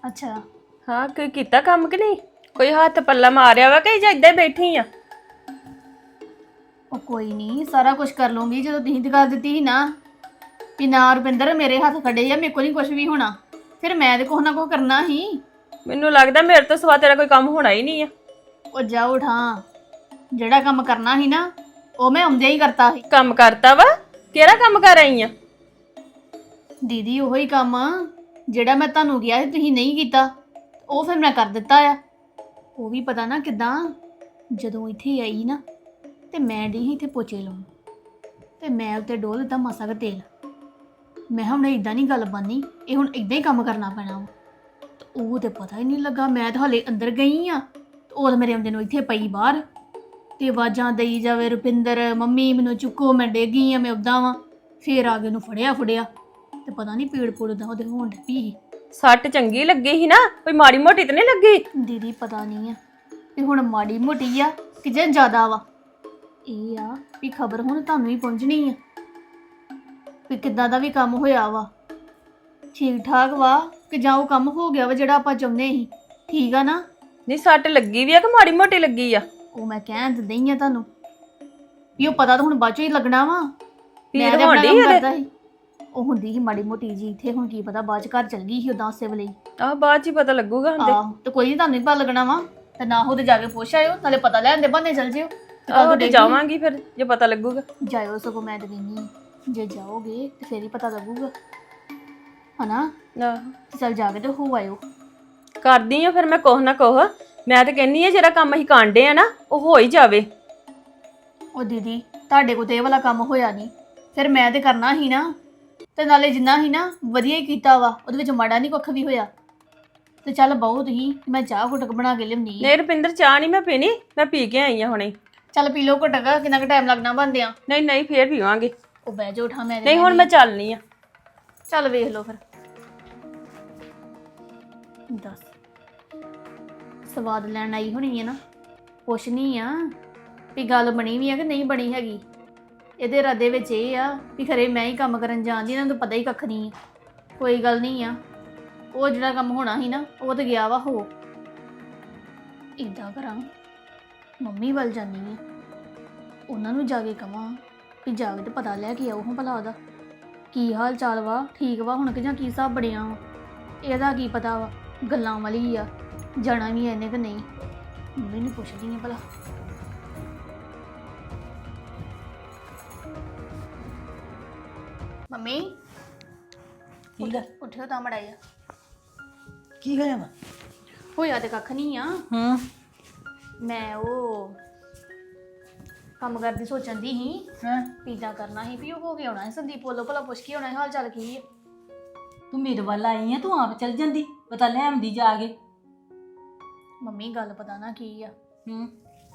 ਅੱਛਾ। ਹਾਂ ਕੋਈ ਕੀਤਾ ਕੰਮ ਕਿ ਨਹੀਂ? ਕੋਈ ਹੱਥ ਪੱਲਾ ਮਾਰਿਆ ਵਾ ਕਿ ਜਾਂ ਇਦਾਂ ਹੀ ਬੈਠੀ ਆ? ਉਹ ਕੋਈ ਨਹੀਂ ਸਾਰਾ ਕੁਝ ਕਰ ਲੂੰਗੀ ਜਦੋਂ ਤੁਸੀਂ ਕਰ ਦਿੱਤੀ ਸੀ ਨਾ ਵੀ ਨਾ ਰੁਪਿੰਦਰ ਮੇਰੇ ਹੱਥ ਖੜੇ ਆ ਮੇਰੇ ਕੋਲ ਨਹੀਂ ਕੁਝ ਵੀ ਹੋਣਾ। ਫਿਰ ਮੈਂ ਤੇ ਕੁਛ ਨਾ ਕੁਛ ਕਰਨਾ ਹੀ ਮੈਨੂੰ ਲੱਗਦਾ ਮੇਰੇ ਤੋਂ ਸਵਾ ਤੇਰਾ ਕੋਈ ਕੰਮ ਹੋਣਾ ਹੀ ਨਹੀਂ ਆ। ਉਹ ਜਾ ਉਠਾਂ ਜਿਹੜਾ ਕੰਮ ਕਰਨਾ ਸੀ ਨਾ ਉਹ ਮੈਂ ਆਉਂਦਿਆਂ ਹੀ ਕਰਤਾ ਸੀ। ਕੰਮ ਕਰਤਾ ਵਾ? ਕਿਹੜਾ ਕੰਮ ਕਰ ਆਈ ਆ? ਦੀਦੀ ਉਹੀ ਕੰਮ ਜਿਹੜਾ ਮੈਂ ਤੁਹਾਨੂੰ ਕਿਹਾ ਸੀ ਤੁਸੀਂ ਨਹੀਂ ਕੀਤਾ ਉਹ ਫਿਰ ਮੈਂ ਕਰ ਦਿੱਤਾ ਆ। ਉਹ ਵੀ ਪਤਾ ਨਾ ਕਿਦਾਂ ਜਦੋਂ ਇੱਥੇ ਆਈ ਨਾ ਤੇ ਮੈਂ ਡੀ ਇੱਥੇ ਪੋਚੇ ਲਾਉਣ ਤੇ ਮੈਂ ਉੱਤੇ ਡੋਲ ਦਿੱਤਾ ਮਾਸਾ ਕੁ ਤੇਲ। ਮੈਂ ਕਿਹਾ ਹੁਣ ਇਦਾਂ ਨਹੀਂ ਗੱਲ ਬਣਨੀ, ਇਹ ਹੁਣ ਇਦਾਂ ਹੀ ਕੰਮ ਕਰਨਾ ਪੈਣਾ ਵਾ। ਤੇ ਉਹ ਤੇ ਪਤਾ ਹੀ ਨਹੀਂ ਲੱਗਾ, ਮੈਂ ਤਾਂ ਹਲੇ ਅੰਦਰ ਗਈ ਆ ਤੇ ਉਹ ਤਾਂ ਮੇਰੇ ਆਉਂਦੇ ਨੂੰ ਇੱਥੇ ਪਈ ਬਾਹਰ। ਤੇ ਆਵਾਜ਼ਾਂ ਦੇਈ ਜਾਵੇ, ਰੁਪਿੰਦਰ, ਮੰਮੀ, ਮੈਨੂੰ ਚੁੱਕੋ, ਮੈਂ ਡੇਗੀ ਆ, ਮੈਂ ਉਦਾਂ ਵਾਂ। ਫੇਰ ਆ ਕੇ ਉਹਨੂੰ ਫੜਿਆ ਫੜਿਆ ਤੇ ਪਤਾ ਨਹੀਂ ਪੀੜ ਪੂੜ ਦਾ ਉਹਦੇ ਹੋਣ ਡਈ ਪਈ ਸੱਟ ਚੰਗੀ ਲੱਗੀ ਸੀ ਨਾ ਕੋਈ ਮਾੜੀ ਮੋਟੀ ਤੇ ਨਹੀਂ ਲੱਗੀ? ਦੀਦੀ ਪਤਾ ਨਹੀਂ ਆ। ਵੀ ਹੁਣ ਮਾੜੀ ਮੋਟੀ ਆ ਕਿ ਜੇ ਜ਼ਿਆਦਾ ਵਾ? ਇਹ ਆ ਵੀ ਖਬਰ ਹੁਣ ਤੁਹਾਨੂੰ ਹੀ ਪਹੁੰਚਣੀ ਆ ਵੀ ਕਿੱਦਾਂ ਦਾ ਵੀ ਕੰਮ ਹੋਇਆ ਵਾ। ਠੀਕ ਠਾਕ ਵਾ ਕਿ ਜਾਂ ਉਹ ਕੰਮ ਹੋ ਗਿਆ ਵਾ ਜਿਹੜਾ ਆਪਾਂ ਚਾਹੁੰਦੇ ਸੀ? ਠੀਕ ਆ ਨਾ? ਨਹੀਂ ਸੱਟ ਲੱਗੀ ਵੀ ਆ ਕਿ ਮਾੜੀ ਮੋਟੀ ਲੱਗੀ ਆ? ਉਹ ਮੈਂ ਕਹਿਣ ਤੇ ਦਈ ਆ ਤੁਹਾਨੂੰ ਵੀ ਉਹ ਪਤਾ ਤਾਂ ਹੁਣ ਬਾਅਦ ਚੋਂ ਹੀ ਲੱਗਣਾ ਵਾ। ਪੀੜ ਹੋਣ ਡਈ? ਕਰਦਾ ਸੀ। ਉਹ ਹੁੰਦੀ ਸੀ ਮਾੜੀ ਮੋਟੀ ਜੀ ਇੱਥੇ ਹੁਣ ਕੀ ਪਤਾ ਬਾਅਦ ਚ ਘਰ ਚਲ ਗਈ ਸੀ ਉਦਾਂ ਉਸੇ ਵੇਲੇ ਹੀ। ਆਹ ਬਾਅਦ ਚ ਹੀ ਪਤਾ ਲੱਗੂਗਾ ਹੁੰਦੇ ਆਹ ਤੇ ਕੋਈ ਨਹੀਂ ਤੁਹਾਨੂੰ ਹੀ ਪਤਾ ਲੱਗਣਾ ਵਾ ਤੇ ਨਾ ਉਹਦੇ ਜਾ ਕੇ ਪੁੱਛ ਆਇਓ ਨਾਲੇ ਪਤਾ ਲੈਣ ਦੇ ਬੰਨੇ ਚਲ ਜਿਓ ਤੇ ਆਹੋ ਤੇ। ਜਾਵਾਂਗੀ ਫਿਰ ਜੇ ਪਤਾ ਲੱਗੂਗਾ। ਜਾਇਓ ਸਗੋਂ ਮੈਂ ਤੇ ਕਹਿੰਦੀ ਜੇ ਜਾਓਗੇ ਤੇ ਫੇਰ ਹੀ ਪਤਾ ਲੱਗੂਗਾ। ਹਨਾ? ਆਹੋ। ਤੇ ਚਲ ਜਾ ਕੇ ਤੇ ਹੋ ਆਇਓ। ਕਰਦੀ ਆ ਫਿਰ ਮੈਂ ਕੁਛ ਨਾ ਕੁਛ ਮੈਂ ਤੇ ਕਹਿੰਨੀ ਆ ਜਿਹੜਾ ਕੰਮ ਅਸੀਂ ਕਾਂਡੇ ਆ ਨਾ ਉਹ ਹੋ ਹੀ ਜਾਵੇ। ਉਹ ਦੀਦੀ ਤੁਹਾਡੇ ਕੋਲ ਤੇ ਇਹ ਵਾਲਾ ਕੰਮ ਹੋਇਆ ਨਹੀਂ ਫਿਰ ਮੈਂ ਤੇ ਕਰਨਾ ਹੀ ਨਾ। ਤੇ ਨਾਲੇ ਜਿੰਨਾ ਹੀ ਨਾ ਵਧੀਆ ਹੀ ਕੀਤਾ ਵਾ ਉਹਦੇ ਵਿੱਚ ਮਾੜਾ ਨਹੀਂ ਕੁੱਖ ਵੀ ਹੋਇਆ। ਤੇ ਚੱਲ ਬਹੁਤ ਹੀ ਮੈਂ ਚਾਹ ਘੁੱਟਕ ਬਣਾ ਕੇ ਲਿਆਉਂਦੀ ਆ। ਨਹੀਂ ਰੁਪਿੰਦਰ ਚਾਹ ਨਹੀਂ ਮੈਂ ਪੀਣੀ ਮੈਂ ਪੀ ਕੇ ਆਈ ਆ ਹੁਣੇ। ਚੱਲ ਪੀ ਲਓ ਘੁੱਟਕ ਕਿੰਨਾ ਕੁ ਟਾਈਮ ਲੱਗਣਾ ਬੰਦਿਆਂ ਨਹੀਂ ਨਹੀਂ ਫੇਰ ਪੀਵਾਂਗੇ। ਉਹ ਬਹਿ ਜਾ ਉਠਾ ਮੈਂ ਨਹੀਂ ਹੁਣ ਮੈਂ ਚੱਲਨੀ ਆ। ਚੱਲ ਵੇਖ ਲਓ ਫਿਰ। ਦੱਸ। ਸਵਾਦ ਲੈਣ ਆਈ ਹੋਣੀ ਹੈ ਨਾ। ਕੁਛ ਨਹੀਂ ਆ ਵੀ ਗੱਲ ਬਣੀ ਵੀ ਆ ਕਿ ਨਹੀਂ ਬਣੀ ਹੈਗੀ। ਇਹਦੇ ਰਦੇ ਵਿੱਚ ਇਹ ਆ ਵੀ ਖਰੇ ਮੈਂ ਹੀ ਕੰਮ ਕਰਨ ਜਾਂਦੀ ਇਹਨਾਂ ਨੂੰ ਪਤਾ ਹੀ ਕੱਖ ਨਹੀਂ ਆ। ਕੋਈ ਗੱਲ ਨਹੀਂ ਆ। ਉਹ ਜਿਹੜਾ ਕੰਮ ਹੋਣਾ ਸੀ ਨਾ, ਉਹ ਤੇ ਗਿਆ ਵਾ ਹੋ। ਇਦਾਂ ਕਰਾਂ, ਮੰਮੀ ਵੱਲ ਜਾਨੀ ਆ ਉਹਨਾਂ ਨੂੰ ਜਾ ਕੇ ਕਵਾਂ ਵੀ ਜਾ ਕੇ ਤੇ ਪਤਾ ਲੈ ਕੇ ਆਓ ਹਾਂ ਭਲਾ ਉਹਦਾ। ਕੀ ਹਾਲ ਚਾਲ ਵਾ, ਠੀਕ ਵਾ ਹੁਣ ਕਿ ਜਾਂ ਕੀ ਹਿਸਾਬ ਬਣਿਆ ਵਾ। ਇਹਦਾ ਕੀ ਪਤਾ ਵਾ, ਗੱਲਾਂ ਵਾਲੀ ਆ, ਜਾਣਾ ਵੀ ਇਹਨੇ ਕਿ ਨਹੀਂ। ਮੰਮੀ ਨੂੰ ਪੁੱਛਦੀ ਆ ਭਲਾ। ਮੰਮੀ। ਠੀਕ ਆ ਉੱਠਿਓ ਤਾਂ ਮੜਾਇਆ ਕੀ ਹੋਇਆ ਵਾ? ਹੋਇਆ ਤੇ ਕੱਖ ਨਹੀਂ ਆ। ਹੂੰ। ਮੈਂ ਉਹ ਕੰਮ ਕਰਦੀ ਸੋਚਣ ਦੀ ਸੀ ਹਾਂ? ਪੀਜ਼ਾ ਕਰਨਾ ਸੀ ਵੀ ਉਹ ਹੋ ਗਿਆ ਹੋਣਾ ਸੀ ਸੰਦੀਪ ਵੱਲੋਂ ਭਲਾ ਪੁੱਛ ਕੇ ਹੋਣਾ ਸੀ ਹਾਲ ਚਾਲ ਕੀ ਹੈ ਤੂੰ ਮੇਰੇ ਵੱਲ ਆਈ ਆ ਤੂੰ ਆਪ ਚੱਲ ਜਾਂਦੀ ਪਤਾ ਲੈ ਆਉਂਦੀ ਜਾ ਕੇ। ਮੰਮੀ ਗੱਲ ਪਤਾ ਨਾ ਕੀ ਆ। ਹੂੰ।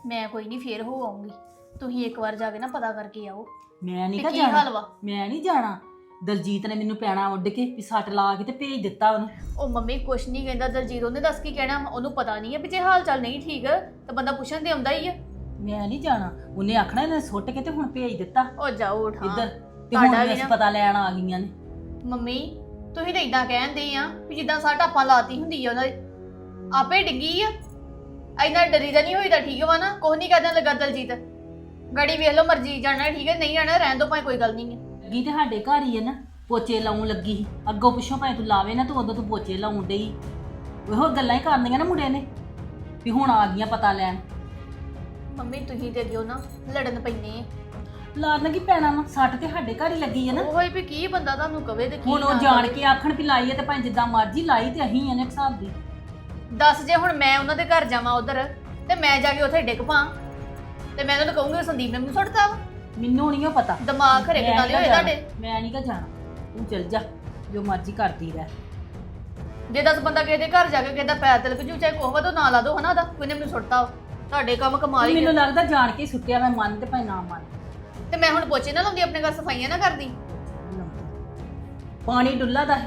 ਮੈਂ ਕੋਈ ਨਹੀਂ ਫੇਰ ਹੋ ਆਉਂਗੀ ਤੁਸੀਂ ਇੱਕ ਵਾਰ ਜਾ ਕੇ ਨਾ ਪਤਾ ਕਰਕੇ ਆਓ। ਮੈਂ ਨਹੀਂ ਕਾ ਕੀ ਹਾਲ ਜਾਣਾ ਵਾ? ਮੈਂ ਨਹੀਂ ਜਾਣਾ। ਦਲਜੀਤ ਨੇ ਮੈਨੂੰ ਪੈਣਾ ਉੱਡ ਕੇ ਵੀ ਸੱਟ ਲਾ ਕੇ ਤੇ ਭੇਜ ਦਿੱਤਾ ਉਹਨੂੰ। ਉਹ ਮੰਮੀ ਕੁਛ ਨਹੀਂ ਕਹਿੰਦਾ ਦਲਜੀਤ ਉਹਨੇ ਦੱਸ ਕੀ ਕਹਿਣਾ? ਉਹਨੂੰ ਪਤਾ ਨਹੀਂ ਹੈ ਵੀ ਜੇ ਹਾਲ ਚਾਲ ਨਹੀਂ ਠੀਕ ਤਾਂ ਬੰਦਾ ਪੁੱਛਣ ਤੇ ਆਉਂਦਾ ਹੀ ਆ। ਮੈਂ ਨਹੀਂ ਜਾਣਾ। ਉਹਨੇ ਆਖਣਾ ਇਹਨੇ ਸੁੱਟ ਕੇ ਤੇ ਹੁਣ ਭੇਜ ਦਿੱਤਾ। ਉਹ ਜਾਓ ਉਠਾ ਇੱਧਰ ਤੇ ਤੁਹਾਡਾ ਹੁਣ ਵੀ ਅਸੀਂ ਨਾ- ਪਤਾ ਲੈਣ ਆ ਗਈਆਂ ਨੇ। ਮੰਮੀ ਤੁਸੀਂ ਤਾਂ ਇਦਾਂ ਕਹਿੰਦੇ ਆ ਵੀ ਜਿੱਦਾਂ ਸਾਡਾ ਟਾਪਾਂ ਲਾਤੀ ਹੁੰਦੀ ਆ ਉਹਨਾਂ ਦੀ ਆਪੇ ਡਿੱਗੀ ਆ। ਐਨਾ ਡਰੀ ਤਾਂ ਨਹੀਂ ਹੋਈਦਾ ਠੀਕ ਵਾ ਨਾ ਕੁਛ ਨਹੀਂ ਕਰਦਾ ਲੱਗਾ ਦਲਜੀਤ। ਗਾੜੀ ਵੇਖ ਲਓ ਮਰਜ਼ੀ ਜਾਣਾ ਠੀਕ ਹੈ ਨਹੀਂ ਜਾਣਾ ਰਹਿਣ ਦੋ ਭਾਵੇਂ ਕੋਈ ਗੱਲ ਨਹੀਂ ਹੈ ਤੇ ਸਾਡੇ ਘਰ ਹੀ ਹੈ ਨਾ ਪੋਚੇ ਲਾਉਣ ਲੱਗੀ ਸੀ। ਅੱਗੋਂ ਪਿੱਛੋਂ ਭਾਵੇਂ ਤੂੰ ਲਾਵੇ ਨਾ ਤੂੰ ਉਦੋਂ ਤੂੰ ਪੋਚੇ ਲਾਉਣ ਡਈ। ਉਹੋ ਗੱਲਾਂ ਹੀ ਕਰਨੀਆਂ ਨਾ ਮੁੰਡੇ ਨੇ ਵੀ ਹੁਣ ਆ ਗਈਆਂ ਪਤਾ ਲੈਣ। ਮੰਮੀ ਤੁਸੀਂ ਤੇ ਦਿਓ ਨਾ ਲੜਨ ਪੈਨੇ ਲਾਰਨ ਕੀ ਪੈਣਾ ਵਾ? ਸੱਟ ਤੇ ਸਾਡੇ ਘਰ ਹੀ ਲੱਗੀ ਹੈ ਨਾ। ਉਹ ਹੀ ਵੀ ਕੀ ਬੰਦਾ ਤੁਹਾਨੂੰ ਕਵੇ ਤੇ ਕੀ ਹੁਣ ਉਹ ਨਾ ਜਾਣ ਕਵੇ। ਕੇ ਆਖਣ ਵੀ ਲਾਈ ਹੈ ਤੇ ਭਾਵੇਂ ਜਿੱਦਾਂ ਮਰਜ਼ੀ ਲਾਈ ਤੇ ਅਹੀਂ ਇਹਨੇ ਹਿਸਾਬ ਦੀ। ਦੱਸ ਜੇ ਹੁਣ ਮੈਂ ਉਹਨਾਂ ਦੇ ਘਰ ਜਾਵਾਂ ਉਧਰ ਤੇ ਮੈਂ ਜਾ ਕੇ ਉੱਥੇ ਡਿੱਗ ਪਾਂ। ਤੇ ਮੈਂ ਉਹਨਾਂ ਨੂੰ ਕਹੂੰਗੀ ਸੰਦੀਪ ਨੇ ਮੈਨੂੰ ਸੁੱਟਤਾ ਵਾ। ਮੈਨੂੰ ਨਹੀਂ ਉਹ ਪਤਾ। ਦਿਮਾਗ ਖਰੇ ਮੈਂ ਕਿਦਾਂ ਦੇ ਹੋਏ। ਤੁਹਾਡੇ। ਮੈਂ ਨਹੀਂ ਕਾ ਜਾਣਾ। ਤੂੰ ਚੱਲ ਜਾ ਜੋ ਮਰਜ਼ੀ ਕਰਦੀ ਰਹਿ। ਜੇ ਦਸ ਬੰਦਾ ਕਿਸੇ ਦੇ ਘਰ ਜਾ ਕੇ ਕਿਸੇ ਦਾ ਪੈਰ ਤਿਲਕ ਜੂ ਚਾਹੇ ਕੋਹਵਾ ਤੋਂ ਨਾ ਲਾ ਦੋ ਹਨਾ ਉਹਦਾ? ਕੋਈ ਨੇ ਮੈਨੂੰ ਸੁੱਟਤਾ। ਤੁਹਾਡੇ ਕੰਮ ਕਮਾਲ ਹੀ ਮੈਨੂੰ। ਲੱਗਦਾ ਜਾਣ ਕੇ ਸੁੱਟਿਆ ਮੈਂ ਮੰਨ ਤੇ ਭਾਵੇਂ ਨਾ ਮੰਨ। ਤੇ ਮੈਂ ਹੁਣ ਪੋਚੇ ਨਾ ਲਾਉਂਦੀ ਆਪਣੇ ਘਰ ਸਫਾਈਆਂ ਨਾ ਕਰਦੀ। ਪਾਣੀ ਡੁੱਲਾ ਦਾ।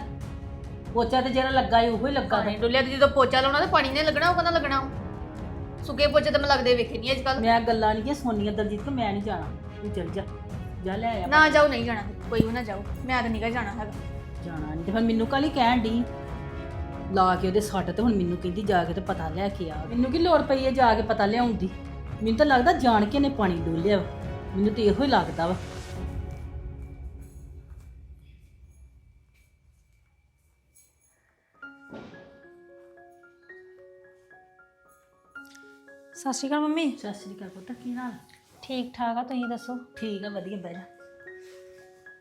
ਪੋਚਾ ਤੇ ਜਿਹੜਾ ਲੱਗਾ ਏ ਉਹੋ ਲੱਗਾ ਪਾਣੀ ਦਾ ਡੁੱਲਿਆ ਤੇ ਜਦੋਂ ਪੋਚਾ ਲਾਉਣਾ ਤੇ ਪਾਣੀ ਨੇ ਲੱਗਣਾ ਉਹ ਕਹਿੰਦਾ ਲੱਗਣਾ? ਸੁੱਕੇ ਪੋਚੇ ਤੇ ਮੈਂ ਲੱਗਦੇ ਵੇਖੇ ਨਹੀਂ ਅੱਜ ਕੱਲ ਮੈਂ ਗੱਲਾਂ ਨਹੀਂ ਕਿ ਸੋਨੀਆਂ ਦਲਜੀਤ ਕਿ ਮੈਂ ਨਹੀਂ ਜਾਣਾ। ਤੂੰ ਚੱਲ ਜਾ ਜਾ ਲੈ ਆ। ਨਾ ਜਾਓ ਨਹੀਂ ਜਾਣਾ। ਕੋਈ ਵੀ ਨਾ ਜਾਓ। ਮੈਂ ਤਾਂ ਨਿਕਲ ਜਾਣਾ ਹੈਗਾ। ਜਾਣਾ ਨਹੀਂ ਤੇ ਫਿਰ ਮੈਨੂੰ ਕੱਲ ਕਹਿਣ ਦੀ ਲਾ ਕੇ ਉਹਦੇ ਸੱਟ ਤੇ ਹੁਣ ਮੈਨੂੰ ਕਹਿੰਦੀ ਜਾ ਕੇ ਤੇ ਪਤਾ ਲੈ ਕੇ ਆ। ਮੈਨੂੰ ਕੀ ਲੋੜ ਪਈ ਹੈ ਜਾ ਕੇ ਪਤਾ ਲਿਆਉਣ ਦੀ? ਮੈਨੂੰ ਤਾਂ ਲੱਗਦਾ ਜਾਣ ਕੇ ਨੇ ਪਾਣੀ ਡੋਲਿਆ ਵਾ। ਮੈਨੂੰ ਤੇ ਇਹੋ ਹੀ ਲੱਗਦਾ ਵਾ। ਸਤਿ ਸ਼੍ਰੀ ਅਕਾਲ ਮੰਮੀ। ਸਤਿ ਸ੍ਰੀ ਅਕਾਲ ਪੁੱਤ ਕੀ ਹਾਲ? ਠੀਕ ਠਾਕ ਆ ਤੁਸੀਂ ਦੱਸੋ? ਠੀਕ ਆ ਵਧੀਆ ਬਹਿ ਜਾ।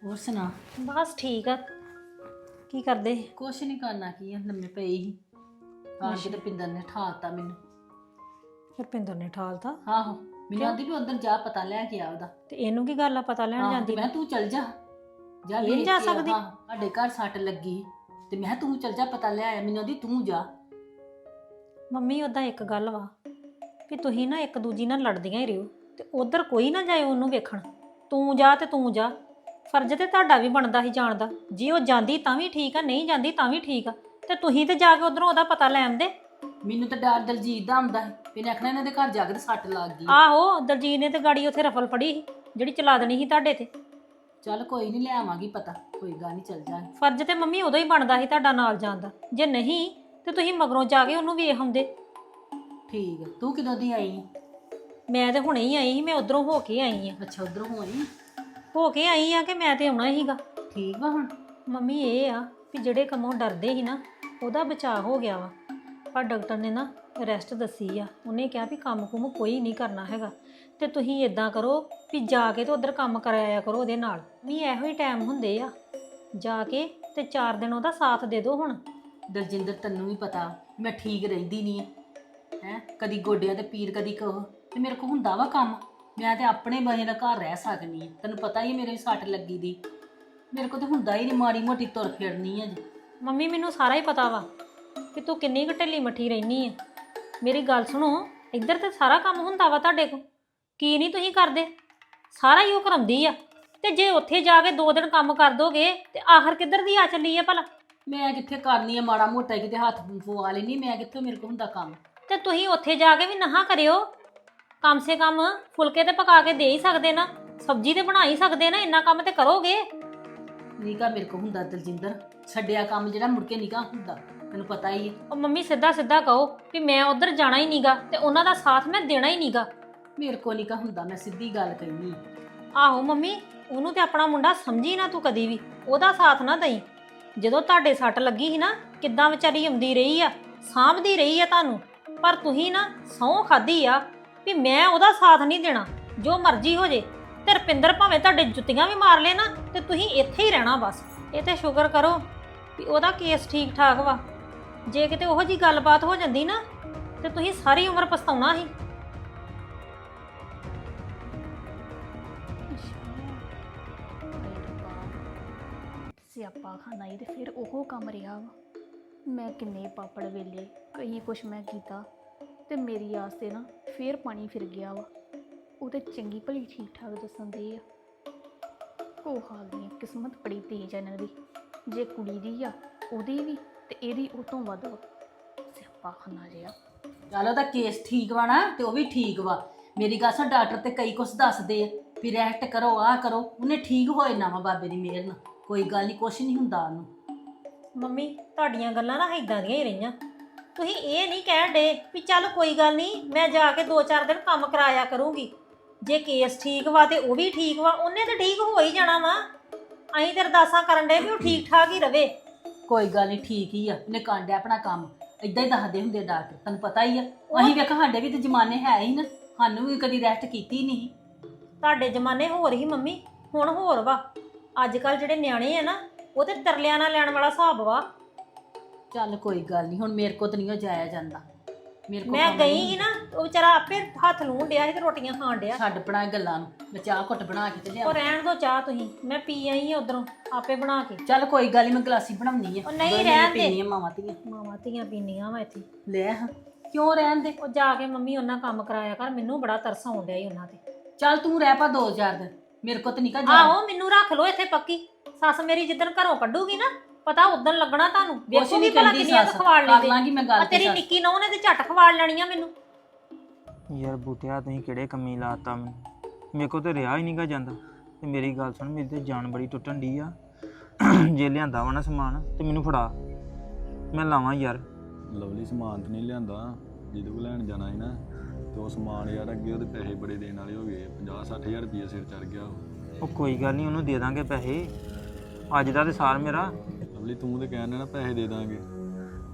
ਹੋਰ ਸੁਣਾ? ਬਸ ਠੀਕ ਆ। ਕੀ ਕਰਦੇ? ਕੁਛ ਨਹੀਂ ਕਰਨਾ ਕੀ ਆ ਲੰਮੇ ਪਈ ਸੀ। ਆਣ ਕੇ ਤੇ ਪਿੰਦਰ ਨੇ ਠਾਤਾ ਮੈਨੂੰ। ਰਪਿੰਦਰ ਨੇ ਠਾਲਤਾ? ਆਹੋ ਮੈਨੂੰ ਆਂਦੀ ਵੀ ਉਧਰ ਜਾ ਪਤਾ ਲੈ ਕੇ ਆ ਉਹਦਾ। ਤੇ ਇਹਨੂੰ ਕੀ ਗੱਲ ਆ ਪਤਾ ਲੈਣ ਜਾਂਦੀ ਮੈਂ ਤੂੰ ਚੱਲ ਜਾ। ਜਾ ਇਹ ਨੀ ਵੇਖ ਜਾ ਕੇ ਆ। ਸਕਦੀ? ਹਾਂ, ਸਾਡੇ ਘਰ ਸੱਟ ਲੱਗੀ। ਤੇ ਮੈਂ ਕਿਹਾ ਤੂੰ ਚੱਲ ਜਾ ਪਤਾ ਲੈ ਆ ਮੈਨੂੰ ਆਂਦੀ ਤੂੰ ਜਾ। ਮੰਮੀ ਉਦਾਂ ਇੱਕ ਗੱਲ ਵਾ ਵੀ ਤੁਸੀਂ ਨਾ ਇੱਕ ਦੂਜੀ ਨਾਲ ਲੜਦੀਆਂ ਹੀ ਰਹੋ। ਤੇ ਉਧਰ ਕੋਈ ਨਾ ਜਾਏ ਉਹਨੂੰ ਵੇਖਣ। ਤੂੰ ਜਾ ਤੇ ਤੂੰ ਜਾ। ਫਰਜ਼ ਤੇ ਤੁਹਾਡਾ ਵੀ ਬਣਦਾ ਸੀ ਜਾਣ ਦਾ। ਜੇ ਉਹ ਜਾਂਦੀ ਤਾਂ ਵੀ ਠੀਕ ਆ ਨਹੀਂ ਜਾਂਦੀ ਤਾਂ ਵੀ ਠੀਕ ਆ। ਤੇ ਤੁਸੀਂ ਤੇ ਜਾ ਕੇ ਉਧਰੋਂ ਉਹਦਾ ਪਤਾ ਲੈ ਆਉਂਦੇ ਮੈਨੂੰ ਤਾਂ ਡਰ ਦਲਜੀਤ ਦਾ ਹੁੰਦਾ ਹੈ ਇਹਨੇ ਆਖਣਾ ਇਹਨਾਂ ਦੇ ਘਰ ਜਾ ਕੇ ਤੇ ਸੱਟ ਲੱਗ ਗਈ। ਆਹੋ ਦਲਜੀਤ ਨੇ ਤੇ ਗਾੜੀ ਉੱਥੇ ਰਫਲ ਫੜੀ ਸੀ ਜਿਹੜੀ ਚਲਾ ਦੇਣੀ ਸੀ ਤੁਹਾਡੇ ਤੇ। ਚੱਲ ਕੋਈ ਨਹੀਂ ਲੈ ਆਵਾਂਗੀ ਪਤਾ। ਕੋਈ ਗੱਲ ਨਹੀਂ ਚੱਲ ਜਾਾਂਗੇ। ਫਰਜ਼ ਤੇ ਮੰਮੀ ਉਦੋਂ ਹੀ ਬਣਦਾ ਸੀ ਤੁਹਾਡਾ ਨਾਲ ਜਾਣ ਦਾ। ਜੇ ਨਹੀਂ ਤੇ ਤੁਸੀਂ ਮਗਰੋਂ ਜਾ ਕੇ ਉਹਨੂੰ ਵੇਖ ਆਉਂਦੇ। ਠੀਕ ਹੈ ਤੂੰ ਕਿਦੋਂ ਦੀ ਆਈ ਹੈ? ਮੈਂ ਤੇ ਹੁਣੇ ਹੀ ਆਈ ਸੀ ਮੈਂ ਉਧਰੋਂ ਹੋ ਕੇ ਆਈ ਆ। ਅੱਛਾ ਉਧਰੋਂ ਹੋਈ ਹੋ ਕੇ ਆਈ ਆ ਕਿ ਮੈਂ ਤੇ ਆਉਣਾ ਸੀਗਾ। ਠੀਕ ਵਾ ਹੁਣ? ਮੰਮੀ ਇਹ ਆ ਵੀ ਜਿਹੜੇ ਕੰਮੋਂ ਡਰਦੇ ਸੀ ਨਾ ਉਹਦਾ ਬਚਾਅ ਹੋ ਗਿਆ ਵਾ। ਪਰ ਡਾਕਟਰ ਨੇ ਨਾ ਰੈਸਟ ਦੱਸੀ ਆ। ਉਹਨੇ ਕਿਹਾ ਵੀ ਕੰਮ ਕੁਮ ਕੋਈ ਨਹੀਂ ਕਰਨਾ ਹੈਗਾ। ਤੇ ਤੁਸੀਂ ਇਦਾਂ ਕਰੋ ਵੀ ਜਾ ਕੇ ਤੇ ਉਧਰ ਕੰਮ ਕਰਾਇਆ ਕਰੋ ਉਹਦੇ ਨਾਲ। ਵੀ ਇਹੋ ਹੀ ਟਾਈਮ ਹੁੰਦੇ ਆ। ਜਾ ਕੇ ਤੇ 4 ਦਿਨ ਉਹਦਾ ਸਾਥ ਦੇ ਦਿਓ ਹੁਣ। ਦਲਜਿੰਦਰ ਤੈਨੂੰ ਵੀ ਪਤਾ ਮੈਂ ਠੀਕ ਰਹਿੰਦੀ ਨਹੀਂ ਹੈ? ਕਦੀ ਗੋਡਿਆਂ ਤੇ ਪੀਰ ਕਦੀ ਕੋ ਤੇ ਮੇਰੇ ਕੋ ਹੁੰਦਾ ਵਾ ਕੰਮ। ਮੈਂ ਤੇ ਆਪਣੇ ਬਣੇ ਦਾ ਘਰ ਰਹਿ ਸਕਦੀ ਹਾਂ ਤੈਨੂੰ ਪਤਾ ਹੀ ਮੇਰੇ ਵੀ ਸੱਟ ਲੱਗੀ ਦੀ। ਮੇਰੇ ਕੋ ਤੇ ਹੁੰਦਾ ਹੀ ਨਹੀਂ ਮਾੜੀ ਮੋਟੀ ਤੁਰ ਫਿਰਨੀ ਹੈ ਜੀ। ਮੰਮੀ ਮੈਨੂੰ ਸਾਰਾ ਹੀ ਪਤਾ ਵਾ ਕਿ ਤੂੰ ਕਿੰਨੀ ਕੁ ਢਿੱਲੀ ਮੱਠੀ ਰਹਿਨੀ ਆ। ਮੇਰੀ ਗੱਲ ਸੁਣੋ ਇੱਧਰ ਤੇ ਸਾਰਾ ਕੰਮ ਹੁੰਦਾ ਵਾ ਤੁਹਾਡੇ ਕੋਲ। ਕੀ ਨਹੀਂ ਤੁਸੀਂ ਕਰਦੇ? ਸਾਰਾ ਹੀ ਉਹ ਕਰਾਉਂਦੀ ਆ। ਤੇ ਜੇ ਉੱਥੇ ਜਾ ਕੇ ਦੋ ਦਿਨ ਕੰਮ ਕਰ ਦੋਗੇ ਤੇ ਆਖਰ ਕਿੱਧਰ ਦੀ ਆ ਚੱਲੀ ਆ ਭਲਾ? ਮੈਂ ਕਿੱਥੇ ਕਰਨੀ ਆ? ਮਾੜਾ ਮੋਟਾ ਕਿਤੇ ਹੱਥ ਪਵਾ ਲੈਣੀ ਮੈਂ ਕਿੱਥੋਂ ਮੇਰੇ ਕੋ ਹੁੰਦਾ ਕੰਮ? ਤੇ ਤੁਸੀਂ ਉੱਥੇ ਜਾ ਕੇ ਵੀ ਨਹਾ ਕਰਿਓ। ਕਮ ਸੇ ਕਮ ਫੁਲਕੇ ਤੇ ਪਕਾ ਕੇ ਦੇ ਹੀ ਸਕਦੇ ਨਾ। ਸਬਜ਼ੀ ਤੇ ਬਣਾ ਹੀ ਸਕਦੇ ਨਾ ਇੰਨਾ ਕੰਮ ਤੇ ਕਰੋਗੇ? ਨੀਕਾ ਮੇਰੇ ਕੋ ਹੁੰਦਾ ਦਲਜਿੰਦਰ ਛੱਡਿਆ ਕੰਮ ਜਿਹੜਾ ਮੁੜ ਕੇ ਨੀਕਾ ਹੁੰਦਾ ਤੈਨੂੰ ਪਤਾ ਹੀ ਹੈ। ਉਹ ਮੰਮੀ ਸਿੱਧਾ ਸਿੱਧਾ ਕਹੋ ਵੀ ਮੈਂ ਉਧਰ ਜਾਣਾ ਹੀ ਨਹੀਂਗਾ ਤੇ ਉਹਨਾਂ ਦਾ ਸਾਥ ਮੈਂ ਦੇਣਾ ਹੀ ਨਹੀਂਗਾ ਮੇਰੇ ਕੋ ਨੀਕਾ ਹੁੰਦਾ ਮੈਂ ਸਿੱਧੀ ਗੱਲ ਕਹਿਨੀ ਆਹੋ ਮੰਮੀ ਉਹਨੂੰ ਤੇ ਆਪਣਾ ਮੁੰਡਾ ਸਮਝੀ ਨਾ ਤੂੰ ਕਦੀ ਵੀ ਉਹਦਾ ਸਾਥ ਨਾ ਦਈ। ਜਦੋਂ ਤੁਹਾਡੇ ਸੱਟ ਲੱਗੀ ਸੀ ਨਾ ਕਿੱਦਾਂ ਵਿਚਾਰੀ ਆਉਂਦੀ ਰਹੀ ਆ ਸਾਂਭਦੀ ਰਹੀ ਆ ਤੁਹਾਨੂੰ ਪਰ ਤੁਸੀਂ ਨਾ ਸਹੁੰ ਖਾਦੀ ਆ। ਵੀ ਮੈਂ ਉਹਦਾ ਸਾਥ ਨਹੀਂ ਦੇਣਾ, ਜੋ ਮਰਜ਼ੀ ਹੋ ਜੇ। ਤੇ ਰਪਿੰਦਰ ਭਾਵੇਂ ਤੁਹਾਡੇ ਜੁੱਤੀਆਂ ਵੀ ਮਾਰ ਲੇ ਨਾ, ਤੇ ਤੁਸੀਂ ਇੱਥੇ ਹੀ ਰਹਿਣਾ ਬਸ। ਇਹ ਤੇ ਸ਼ੁਕਰ ਕਰੋ ਵੀ ਉਹਦਾ ਕੇਸ ਠੀਕ ਠਾਕ ਵਾ। ਜੇ ਕਿਤੇ ਉਹੋ ਜੀ ਗੱਲਬਾਤ ਹੋ ਜਾਂਦੀ ਨਾ, ਤੇ ਤੁਸੀਂ ਸਾਰੀ ਉਮਰ ਪਛਤਾਉਣਾ ਸੀ। ਸਿਆਪਾ ਖਾਨਾ ਹੀ ਤੇ ਫਿਰ ਉਹ ਕੰਮ ਰਿਹਾ ਵਾ। ਮੈਂ ਕਿੰਨੇ ਪਾਪੜ ਵੇਲੇ, ਕਈ ਕੁਛ ਮੈਂ ਕੀਤਾ। ਤੇ ਮੇਰੀ ਆਸ ਤੇ ਨਾ ਫੇਰ ਪਾਣੀ ਫਿਰ ਗਿਆ ਵਾ। ਉਹ ਤੇ ਚੰਗੀ ਭਲੀ ਠੀਕ ਠਾਕ ਦੱਸਣ ਦੇ ਆ। ਉਹ ਹਾਲ ਨਹੀਂ ਕਿਸਮਤ ਬੜੀ ਤੇਜ਼ ਆ ਇਹਨਾਂ ਦੀ। ਜੇ ਕੁੜੀ ਦੀ ਆ ਉਹਦੀ ਵੀ ਤੇ ਇਹਦੀ ਉਹ ਤੋਂ ਵੱਧ ਵਾ। ਸਿਆਪਾ ਖਾਨਾ ਜਿਆ ਚੱਲ ਉਹਦਾ ਕੇਸ ਠੀਕ ਵਾ ਨਾ ਤੇ ਉਹ ਵੀ ਠੀਕ ਵਾ। ਮੇਰੀ ਗੱਲ ਸੁਣ ਡਾਕਟਰ ਤੇ ਕਈ ਕੁਛ ਦੱਸਦੇ ਆ ਵੀ ਰੈਸਟ ਕਰੋ ਆਹ ਕਰੋ। ਉਹਨੇ ਠੀਕ ਹੋਏ ਨਾ ਵਾ ਬਾਬੇ ਦੀ ਮਿਹਰ ਨਾਲ। ਕੋਈ ਗੱਲ ਨਹੀਂ ਕੁਛ ਨਹੀਂ ਹੁੰਦਾ ਉਹਨੂੰ। ਮੰਮੀ ਤੁਹਾਡੀਆਂ ਗੱਲਾਂ ਨਾ ਇਦਾਂ ਦੀਆਂ ਹੀ ਰਹੀਆਂ। ਤੁਸੀਂ ਇਹ ਨਹੀਂ ਕਹਿਣ ਡੇ ਵੀ ਚੱਲ ਕੋਈ ਗੱਲ ਨਹੀਂ ਮੈਂ ਜਾ ਕੇ 2-4 ਦਿਨ ਕੰਮ ਕਰਾਇਆ ਕਰੂੰਗੀ। ਜੇ ਕੇਸ ਠੀਕ ਵਾ ਤੇ ਉਹ ਵੀ ਠੀਕ ਵਾ ਉਹਨੇ ਤਾਂ ਠੀਕ ਹੋ ਹੀ ਜਾਣਾ ਵਾ। ਅਸੀਂ ਤੇ ਅਰਦਾਸਾਂ ਕਰਨ ਡੇ ਵੀ ਉਹ ਠੀਕ ਠਾਕ ਹੀ ਰਵੇ। ਕੋਈ ਗੱਲ ਨਹੀਂ ਠੀਕ ਹੀ ਆ ਉਹਨੇ ਕਾਂਡਿਆ ਆਪਣਾ ਕੰਮ। ਇਦਾਂ ਹੀ ਦੱਸਦੇ ਹੁੰਦੇ ਆ ਡਾਕਟਰ ਤੈਨੂੰ ਪਤਾ ਹੀ ਆ। ਅਸੀਂ ਵੇਖ ਸਾਡੇ ਵੀ ਤੇ ਜ਼ਮਾਨੇ ਹੈ ਹੀ ਨਾ ਸਾਨੂੰ ਵੀ ਕਦੀ ਰੈਸਟ ਕੀਤੀ ਨਹੀਂ। ਤੁਹਾਡੇ ਜ਼ਮਾਨੇ ਹੋਰ ਹੀ ਮੰਮੀ ਹੁਣ ਹੋਰ ਵਾ। ਅੱਜ ਕੱਲ ਜਿਹੜੇ ਨਿਆਣੇ ਆ ਨਾ ਉਹ ਤੇ ਤਰਲਿਆਂ ਨਾਲ ਲੈਣ ਵਾਲਾ ਹਿਸਾਬ ਵਾ। ਚੱਲ ਕੋਈ ਗੱਲ ਨਹੀਂ ਹੁਣ ਮੇਰੇ ਕੋ ਤਾਂ ਨਹੀਂ ਉਹ ਜਾਇਆ ਜਾਂਦਾ। ਮੇਰੇ ਕੋਲ ਮੈਂ ਗਈ ਸੀ ਨਾ ਉਹ ਵਿਚਾਰਾ ਆਪੇ ਹੱਥ ਲੂਣ ਡਿਆ ਸੀ ਤੇ ਰੋਟੀਆਂ ਖਾਣ ਡਿਆ। ਛੱਡ ਪਣਾ ਇਹ ਗੱਲਾਂ ਨੂੰ ਮੈਂ ਚਾਹ ਘੁੱਟ ਬਣਾ ਕੇ ਤੇ ਉਹ ਲਿਆ ਰਹਿਣ ਦੋ ਚਾਹ ਤੁਸੀਂ ਮੈਂ ਪੀ ਆਈ ਆ ਉਧਰੋਂ ਆਪੇ ਬਣਾ ਕੇ। ਚੱਲ ਕੋਈ ਗੱਲ ਨਹੀਂ ਮੈਂ ਗਲਾਸੀ ਬਣਾਉਣੀ ਆ। ਉਹ ਨਹੀਂ, ਰਹਿਣ ਦੇ। ਪੀਣੀਆਂ ਮਾਵਾਂ ਧੀਆਂ। ਮਾਵਾਂ ਧੀਆਂ ਪੀਨੀਆਂ ਵਾ ਇੱਥੇ। ਲੈ ਹਾਂ ਕਿਉਂ ਰਹਿਣ ਦੇ? ਉਹ ਜਾ ਕੇ ਮੰਮੀ ਉਹਨਾਂ ਕੰਮ ਕਰਾਇਆ ਕਰ ਮੈਨੂੰ ਬੜਾ ਤਰਸ ਆਉਣ ਡਿਆ ਈ ਉਹਨਾਂ ਤੇ। ਚੱਲ ਤੂੰ ਰਹਿ ਪਾ ਦੋ ਚਾਰ ਦਿਨ ਮੇਰੇ ਕੋ ਤਾਂ ਨਹੀਂ ਕਾ ਜਾ ਆਹੋ ਮੈਨੂੰ ਰੱਖ ਲੋ ਇੱਥੇ ਪੱਕੀ। ਸੱਸ ਮੇਰੀ ਜਿੱਦਣ ਘਰੋਂ ਕੱਢੂਗੀ ਨਾ ਪਤਾ ਉਦੋਂ ਲੱਗਣਾ ਤੁਹਾਨੂੰ? ਵੇਖੋ ਵੀ ਨਹੀਂ ਭਲਾ ਕਿੰਨੀਆਂ ਕੁ ਕਰ ਲੈਂਦੇ। ਲਾਂਗੀ ਮੈਂ ਆ ਗੱਲ ਤੇ ਤੇਰੀ ਨਿੱਕੀ ਨੌਂ ਨੇ ਤੇ ਝੱਟ ਖਵਾਲ ਲੈਣੀਆਂ ਮੈਨੂੰ। ਯਾਰ ਬੂਟਿਆ ਤੁਸੀਂ ਕਿਹੜੇ ਕੰਮੀ ਲਾਤਾ ਮੈਨੂੰ? ਮੇਰੇ ਕੋ ਤੇ ਰਿਹਾ ਹੀ ਨਹੀਂਗਾ ਜਾਂਦਾ। ਤੇ ਮੇਰੀ ਗੱਲ ਸੁਣ ਮੇਰੀ ਤੇ ਜਾਨ ਬੜੀ ਟੁੱਟਣ ਡਈ ਆ। ਜੇ ਲਿਆਂਦਾ ਵਾ ਨਾ ਸਮਾਨ ਤੇ ਮੈਨੂੰ ਫੜਾ। ਮੈਂ ਲਾਵਾਂ ਯਾਰ। ਲਵਲੀ ਸਮਾਨ ਤੇ ਨਹੀਂ ਲਿਆਂਦਾ। ਜਿਹਦੇ ਕੋਲ ਲੈਣ ਜਾਣਾ ਸੀ ਨਾ ਤੇ ਉਹ ਸਮਾਨ ਯਾਰ ਅੱਗੇ ਉਹਦੇ ਪੈਸੇ ਬੜੇ ਦੇਣ ਵਾਲੇ ਹੋ ਗਏ। 50 60000 ਰੁਪਏ ਸਿਰ ਚੜ ਗਿਆ ਉਹ। ਉਹ ਕੋਈ ਗੱਲ ਨਹੀਂ ਉਹਨੂੰ ਦੇ ਦਾਂਗੇ ਪੈਸੇ। ਅੱਜ ਦਾ ਤੇ ਸਾਰ ਮੇਰਾ। ਲਵਲੀ ਤੂੰ ਤੇ ਕਹਿੰਦਾ ਨਾ ਪੈਸੇ ਦੇ ਦਾਂਗੇ।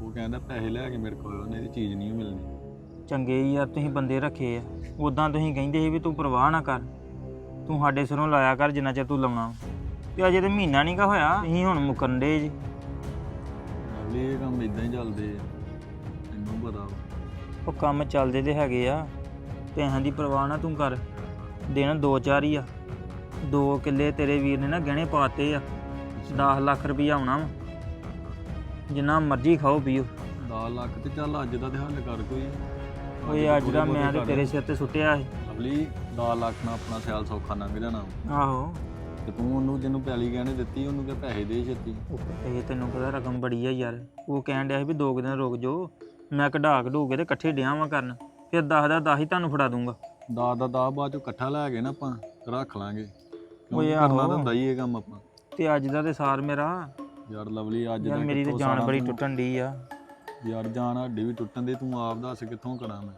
ਉਹ ਕਹਿੰਦਾ ਪੈਸੇ ਲੈ ਕੇ ਮੇਰੇ ਕੋਲ ਉਹਨੇ ਦੀ ਚੀਜ਼ ਨਹੀਂ ਮਿਲਣੀ। ਚੰਗੇ ਹੀ ਯਾਰ ਤੁਸੀਂ ਬੰਦੇ ਰੱਖੇ ਆ। ਉਦਾਂ ਤੁਸੀਂ ਕਹਿੰਦੇ ਸੀ ਵੀ ਤੂੰ ਪਰਵਾਹ ਨਾ ਕਰ। ਤੂੰ ਸਾਡੇ ਸਿਰੋਂ ਲਾਇਆ ਕਰ ਜਿੰਨਾ ਚਿਰ ਤੂੰ ਲਾਉਣਾ। ਤੇ ਅਜੇ ਤੇ ਮਹੀਨਾ ਨਹੀਂ ਕਾ ਹੋਇਆ ਤੁਸੀਂ ਹੁਣ ਮੁਕਰਨ ਦੇ ਜੀ। ਲਵਲੀ ਇਹ ਕੰਮ ਇਦਾਂ ਹੀ ਚੱਲਦੇ ਆ। ਤੈਨੂੰ ਪਤਾ ਵਾ। ਉਹ ਕੰਮ ਚੱਲਦੇ ਤੇ ਹੈਗੇ ਆ। ਪੈਸਿਆਂ ਦੀ ਪਰਵਾਹ ਨਾ ਤੂੰ ਕਰ। ਦਿਨ ਦੋ ਚਾਰ ਹੀ ਆ। ਦੋ ਕਿੱਲੇ ਤੇਰੇ ਵੀਰ ਨੇ ਨਾ ਗਹਿਣੇ ਪਾਤੇ ਆ। 10 ਲੱਖ ਰੁਪਈਆ ਆਉਣਾ ਵਾ। ਜਿੰਨਾ ਮਰਜ਼ੀ ਖਾਓ ਪੀਓ। 10 ਲੱਖ ਤੇ ਚੱਲ ਅੱਜ ਦਾ ਤੇ ਹੱਲ ਕਰ ਕੋਈ। ਓਏ ਅੱਜ ਦਾ ਮੈਂ ਤੇ ਤੇਰੇ ਸਿਰ ਤੇ ਸੁੱਟਿਆ ਸੀ। ਲਵਲੀ 10 ਲੱਖ ਨਾਲ ਆਪਣਾ ਸਿਆਲ ਸੌਖਾ ਲੰਘ ਜਾਣਾ। ਆਹੋ। ਤੇ ਤੂੰ ਉਹਨੂੰ ਜਿਹਨੂੰ ਪੈਲੀ ਗਹਿਣੇ ਦਿੱਤੀ ਉਹਨੂੰ ਕਿ ਪੈਸੇ ਦੇ ਛੇਤੀ। ਇਹ ਤੈਨੂੰ ਪਤਾ ਰਕਮ ਬੜੀ ਆ ਯਾਰ। ਉਹ ਕਹਿਣ ਡਿਆ ਸੀ ਵੀ ਦੋ ਕੁ ਦਿਨ ਰੁਕ ਜਾਓ। ਮੈਂ ਕਢਾ ਕਢੂ ਕੇ ਤੇ ਇਕੱਠੇ ਡਿਆਂ ਵਾਂ ਕਰਨ। ਫਿਰ 10 ਦਾ 10 ਹੀ ਤੁਹਾਨੂੰ ਫੜਾ ਦੂੰਗਾ। ਦਾ ਦਾ ਦਾ ਬਾਅਦ ਚੋਂ ਇਕੱਠਾ ਲੈ ਕੇ ਨਾ ਆਪਾਂ ਰੱਖ ਲਾਂਗੇ। ਓਏ ਕਰਨਾ ਆਹੋ। ਤਾਂ ਹੁੰਦਾ ਹੀ ਇਹ ਕੰਮ ਆਪਾਂ। ਤੇ ਅੱਜ ਦਾ ਤੇ ਸਾਰ ਮੇਰਾ। ਯਾਰ ਲਵਲੀ ਅੱਜ ਯਾਰ ਦਾ ਮੇਰੀ ਤੇ ਕਿੱਥੋਂ ਜਾਨ ਸਾਰਾ ਬੜੀ ਤੂੰ- ਟੁੱਟਣ ਡਈ ਆ। ਯਾਰ ਜਾਨ ਸਾਡੀ ਵੀ ਟੁੱਟਣ ਦੀ ਤੂੰ ਆਪ ਦੱਸ ਕਿੱਥੋਂ ਕਰਾਂ ਮੈਂ?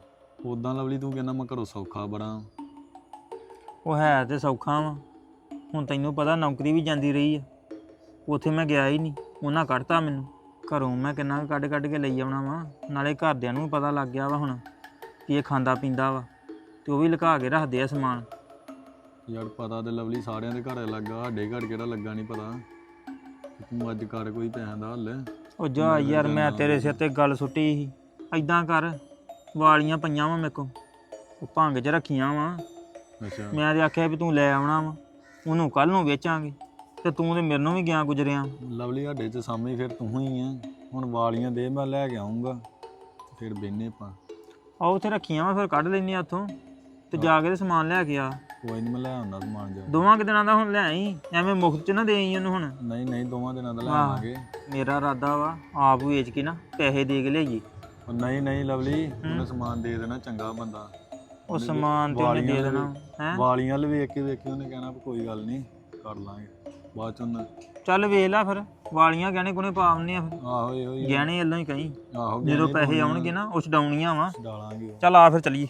ਉਦਾਂ ਲਵਲੀ ਤੂੰ ਕਹਿੰਦਾ ਮੈਂ ਘਰੋਂ ਸੌਖਾ ਬੜਾ ਉਹ ਹੈ ਤੇ ਸੌਖਾ ਵਾ। ਹੁਣ ਤੈਨੂੰ ਪਤਾ ਨੌਕਰੀ ਵੀ ਜਾਂਦੀ ਰਹੀ ਆ। ਉੱਥੇ ਮੈਂ ਗਿਆ ਹੀ ਨਹੀਂ। ਉਹਨਾਂ ਕੱਢਤਾ ਮੈਨੂੰ। ਘਰੋਂ ਮੈਂ ਕਿੰਨਾ ਕੁ ਕੱਢ ਕੱਢ ਕੇ ਲਈ ਆਉਣਾ ਵਾ। ਨਾਲੇ ਘਰਦਿਆਂ ਨੂੰ ਵੀ ਪਤਾ ਲੱਗ ਗਿਆ ਵਾ ਹੁਣ ਕਿ ਇਹ ਖਾਂਦਾ ਪੀਂਦਾ ਵਾ। ਤੇ ਉਹ ਵੀ ਲੁਕਾ ਕੇ ਰੱਖਦੇ ਆ ਸਮਾਨ। ਯਾਰ ਪਤਾ ਤੇ ਲਵਲੀ ਸਾਰਿਆਂ ਦੇ ਘਰ ਲੱਗਾ ਸਾਡੇ ਘਰ ਕਿਹੜਾ ਲੱਗਾ ਨਹੀਂ ਪਤਾ। ਤੇ ਤੂੰ ਅੱਜ ਕਰ ਕੋਈ ਪੈਸਿਆਂ ਦਾ ਹੱਲ। ਉਹ ਜਾ ਯਾਰ ਮੈਂ ਤੇਰੇ ਸਿਰ ਤੇ ਗੱਲ ਸੁੱਟੀ ਸੀ। ਐਦਾਂ ਕਰ ਵਾਲੀਆਂ ਪਈਆਂ ਵਾ ਮੇਰੇ ਕੋ ਉਹ ਭੰਗ 'ਚ ਰੱਖੀਆਂ ਵਾ। ਅੱਛਾ। ਮੈਂ ਤੇ ਆਖਿਆ ਵੀ ਤੂੰ ਲੈ ਆਉਣਾ ਵਾ। ਉਹਨੂੰ ਕੱਲ ਨੂੰ ਵੇਚਾਂਗੇ। ਤੇ ਤੂੰ ਤੇ ਮੇਰੇ ਨੂੰ ਵੀ ਗਿਆ ਗੁਜਰਿਆ। ਲਵਲੀ ਸਾਡੇ ਚ ਸਾਹਮਣੇ ਫਿਰ ਤੂੰ ਹੀ ਆ। ਹੁਣ ਵਾਲੀਆਂ ਦੇ ਮੈਂ ਲੈ ਕੇ ਆਉਂਗਾ ਫਿਰ ਬੈਨੇ ਆਪਾਂ। ਆ ਉੱਥੇ ਰੱਖੀਆਂ ਵਾ ਫਿਰ ਕੱਢ ਲੈਣੀ ਉੱਥੋਂ। ਤੇ ਜਾ ਕੇ ਤੇ ਸਮਾਨ ਲੈ ਕੇ ਆ। ਕੋਈ ਨਹੀਂ ਮੈਂ ਲੈ ਆਉਂਦਾ ਸਮਾਨ ਜਾ ਦੋਵਾਂ ਕੁ ਦਿਨਾਂ ਦਾ ਹੁਣ ਲੈ ਆਈ ਐਵੇਂ ਮੁਫਤ ਚ ਨਾ ਦੇਈ ਉਹਨੂੰ ਹੁਣ। ਨਹੀਂ ਨਹੀਂ ਦੋਵਾਂ ਦਿਨਾਂ ਦਾ ਲੈ ਆਹ। ਆਵਾਂਗੇ। ਮੇਰਾ ਇਰਾਦਾ ਵਾ ਆਪ ਵੇਚ ਕੇ ਨਾ ਪੈਸੇ ਦੇ ਕੇ ਲਿਆਈਏ। ਉਹ ਨਹੀਂ ਨਹੀਂ ਲਵਲੀ ਉਹਨੇ ਸਮਾਨ ਦੇ ਦੇਣਾ ਚੰਗਾ ਬੰਦਾ। ਉਹ ਸਮਾਨ ਤੇ ਉਹਨੇ ਦੇ ਦੇਣਾ ਹੈ? ਵਾਲੀਆਂ ਵੱਲ ਵੇਖ ਕੇ ਵੇਖੀ ਉਹਨੇ ਕਹਿਣਾ ਵੀ ਕੋਈ ਗੱਲ ਨਹੀਂ ਕਰ ਲਾਂਗੇ। ਬਾਅਦ ਚ ਉਹਨੇ ਚੱਲ ਵੇਖ ਲੈ ਫਿਰ ਵਾਲੀਆਂ ਗਹਿਣੇ ਗੁਣੇ ਪਾਉਣੇ ਆ ਫਿਰ। ਆਹੋ ਇਹੋ ਹੀ ਆ। ਗਹਿਣੇ ਵੱਲੋਂ ਹੀ ਕਹੀਂ। ਆਹੋ ਜਦੋਂ ਪੈਸੇ ਆਉਣਗੇ ਨਾ ਉਹ ਛਡਾਉਣੀਆਂ ਵਾ। ਡਾਲਾਂਗੇ ਉਹ। ਚੱਲ ਆ ਫਿਰ ਚੱਲੀਏ।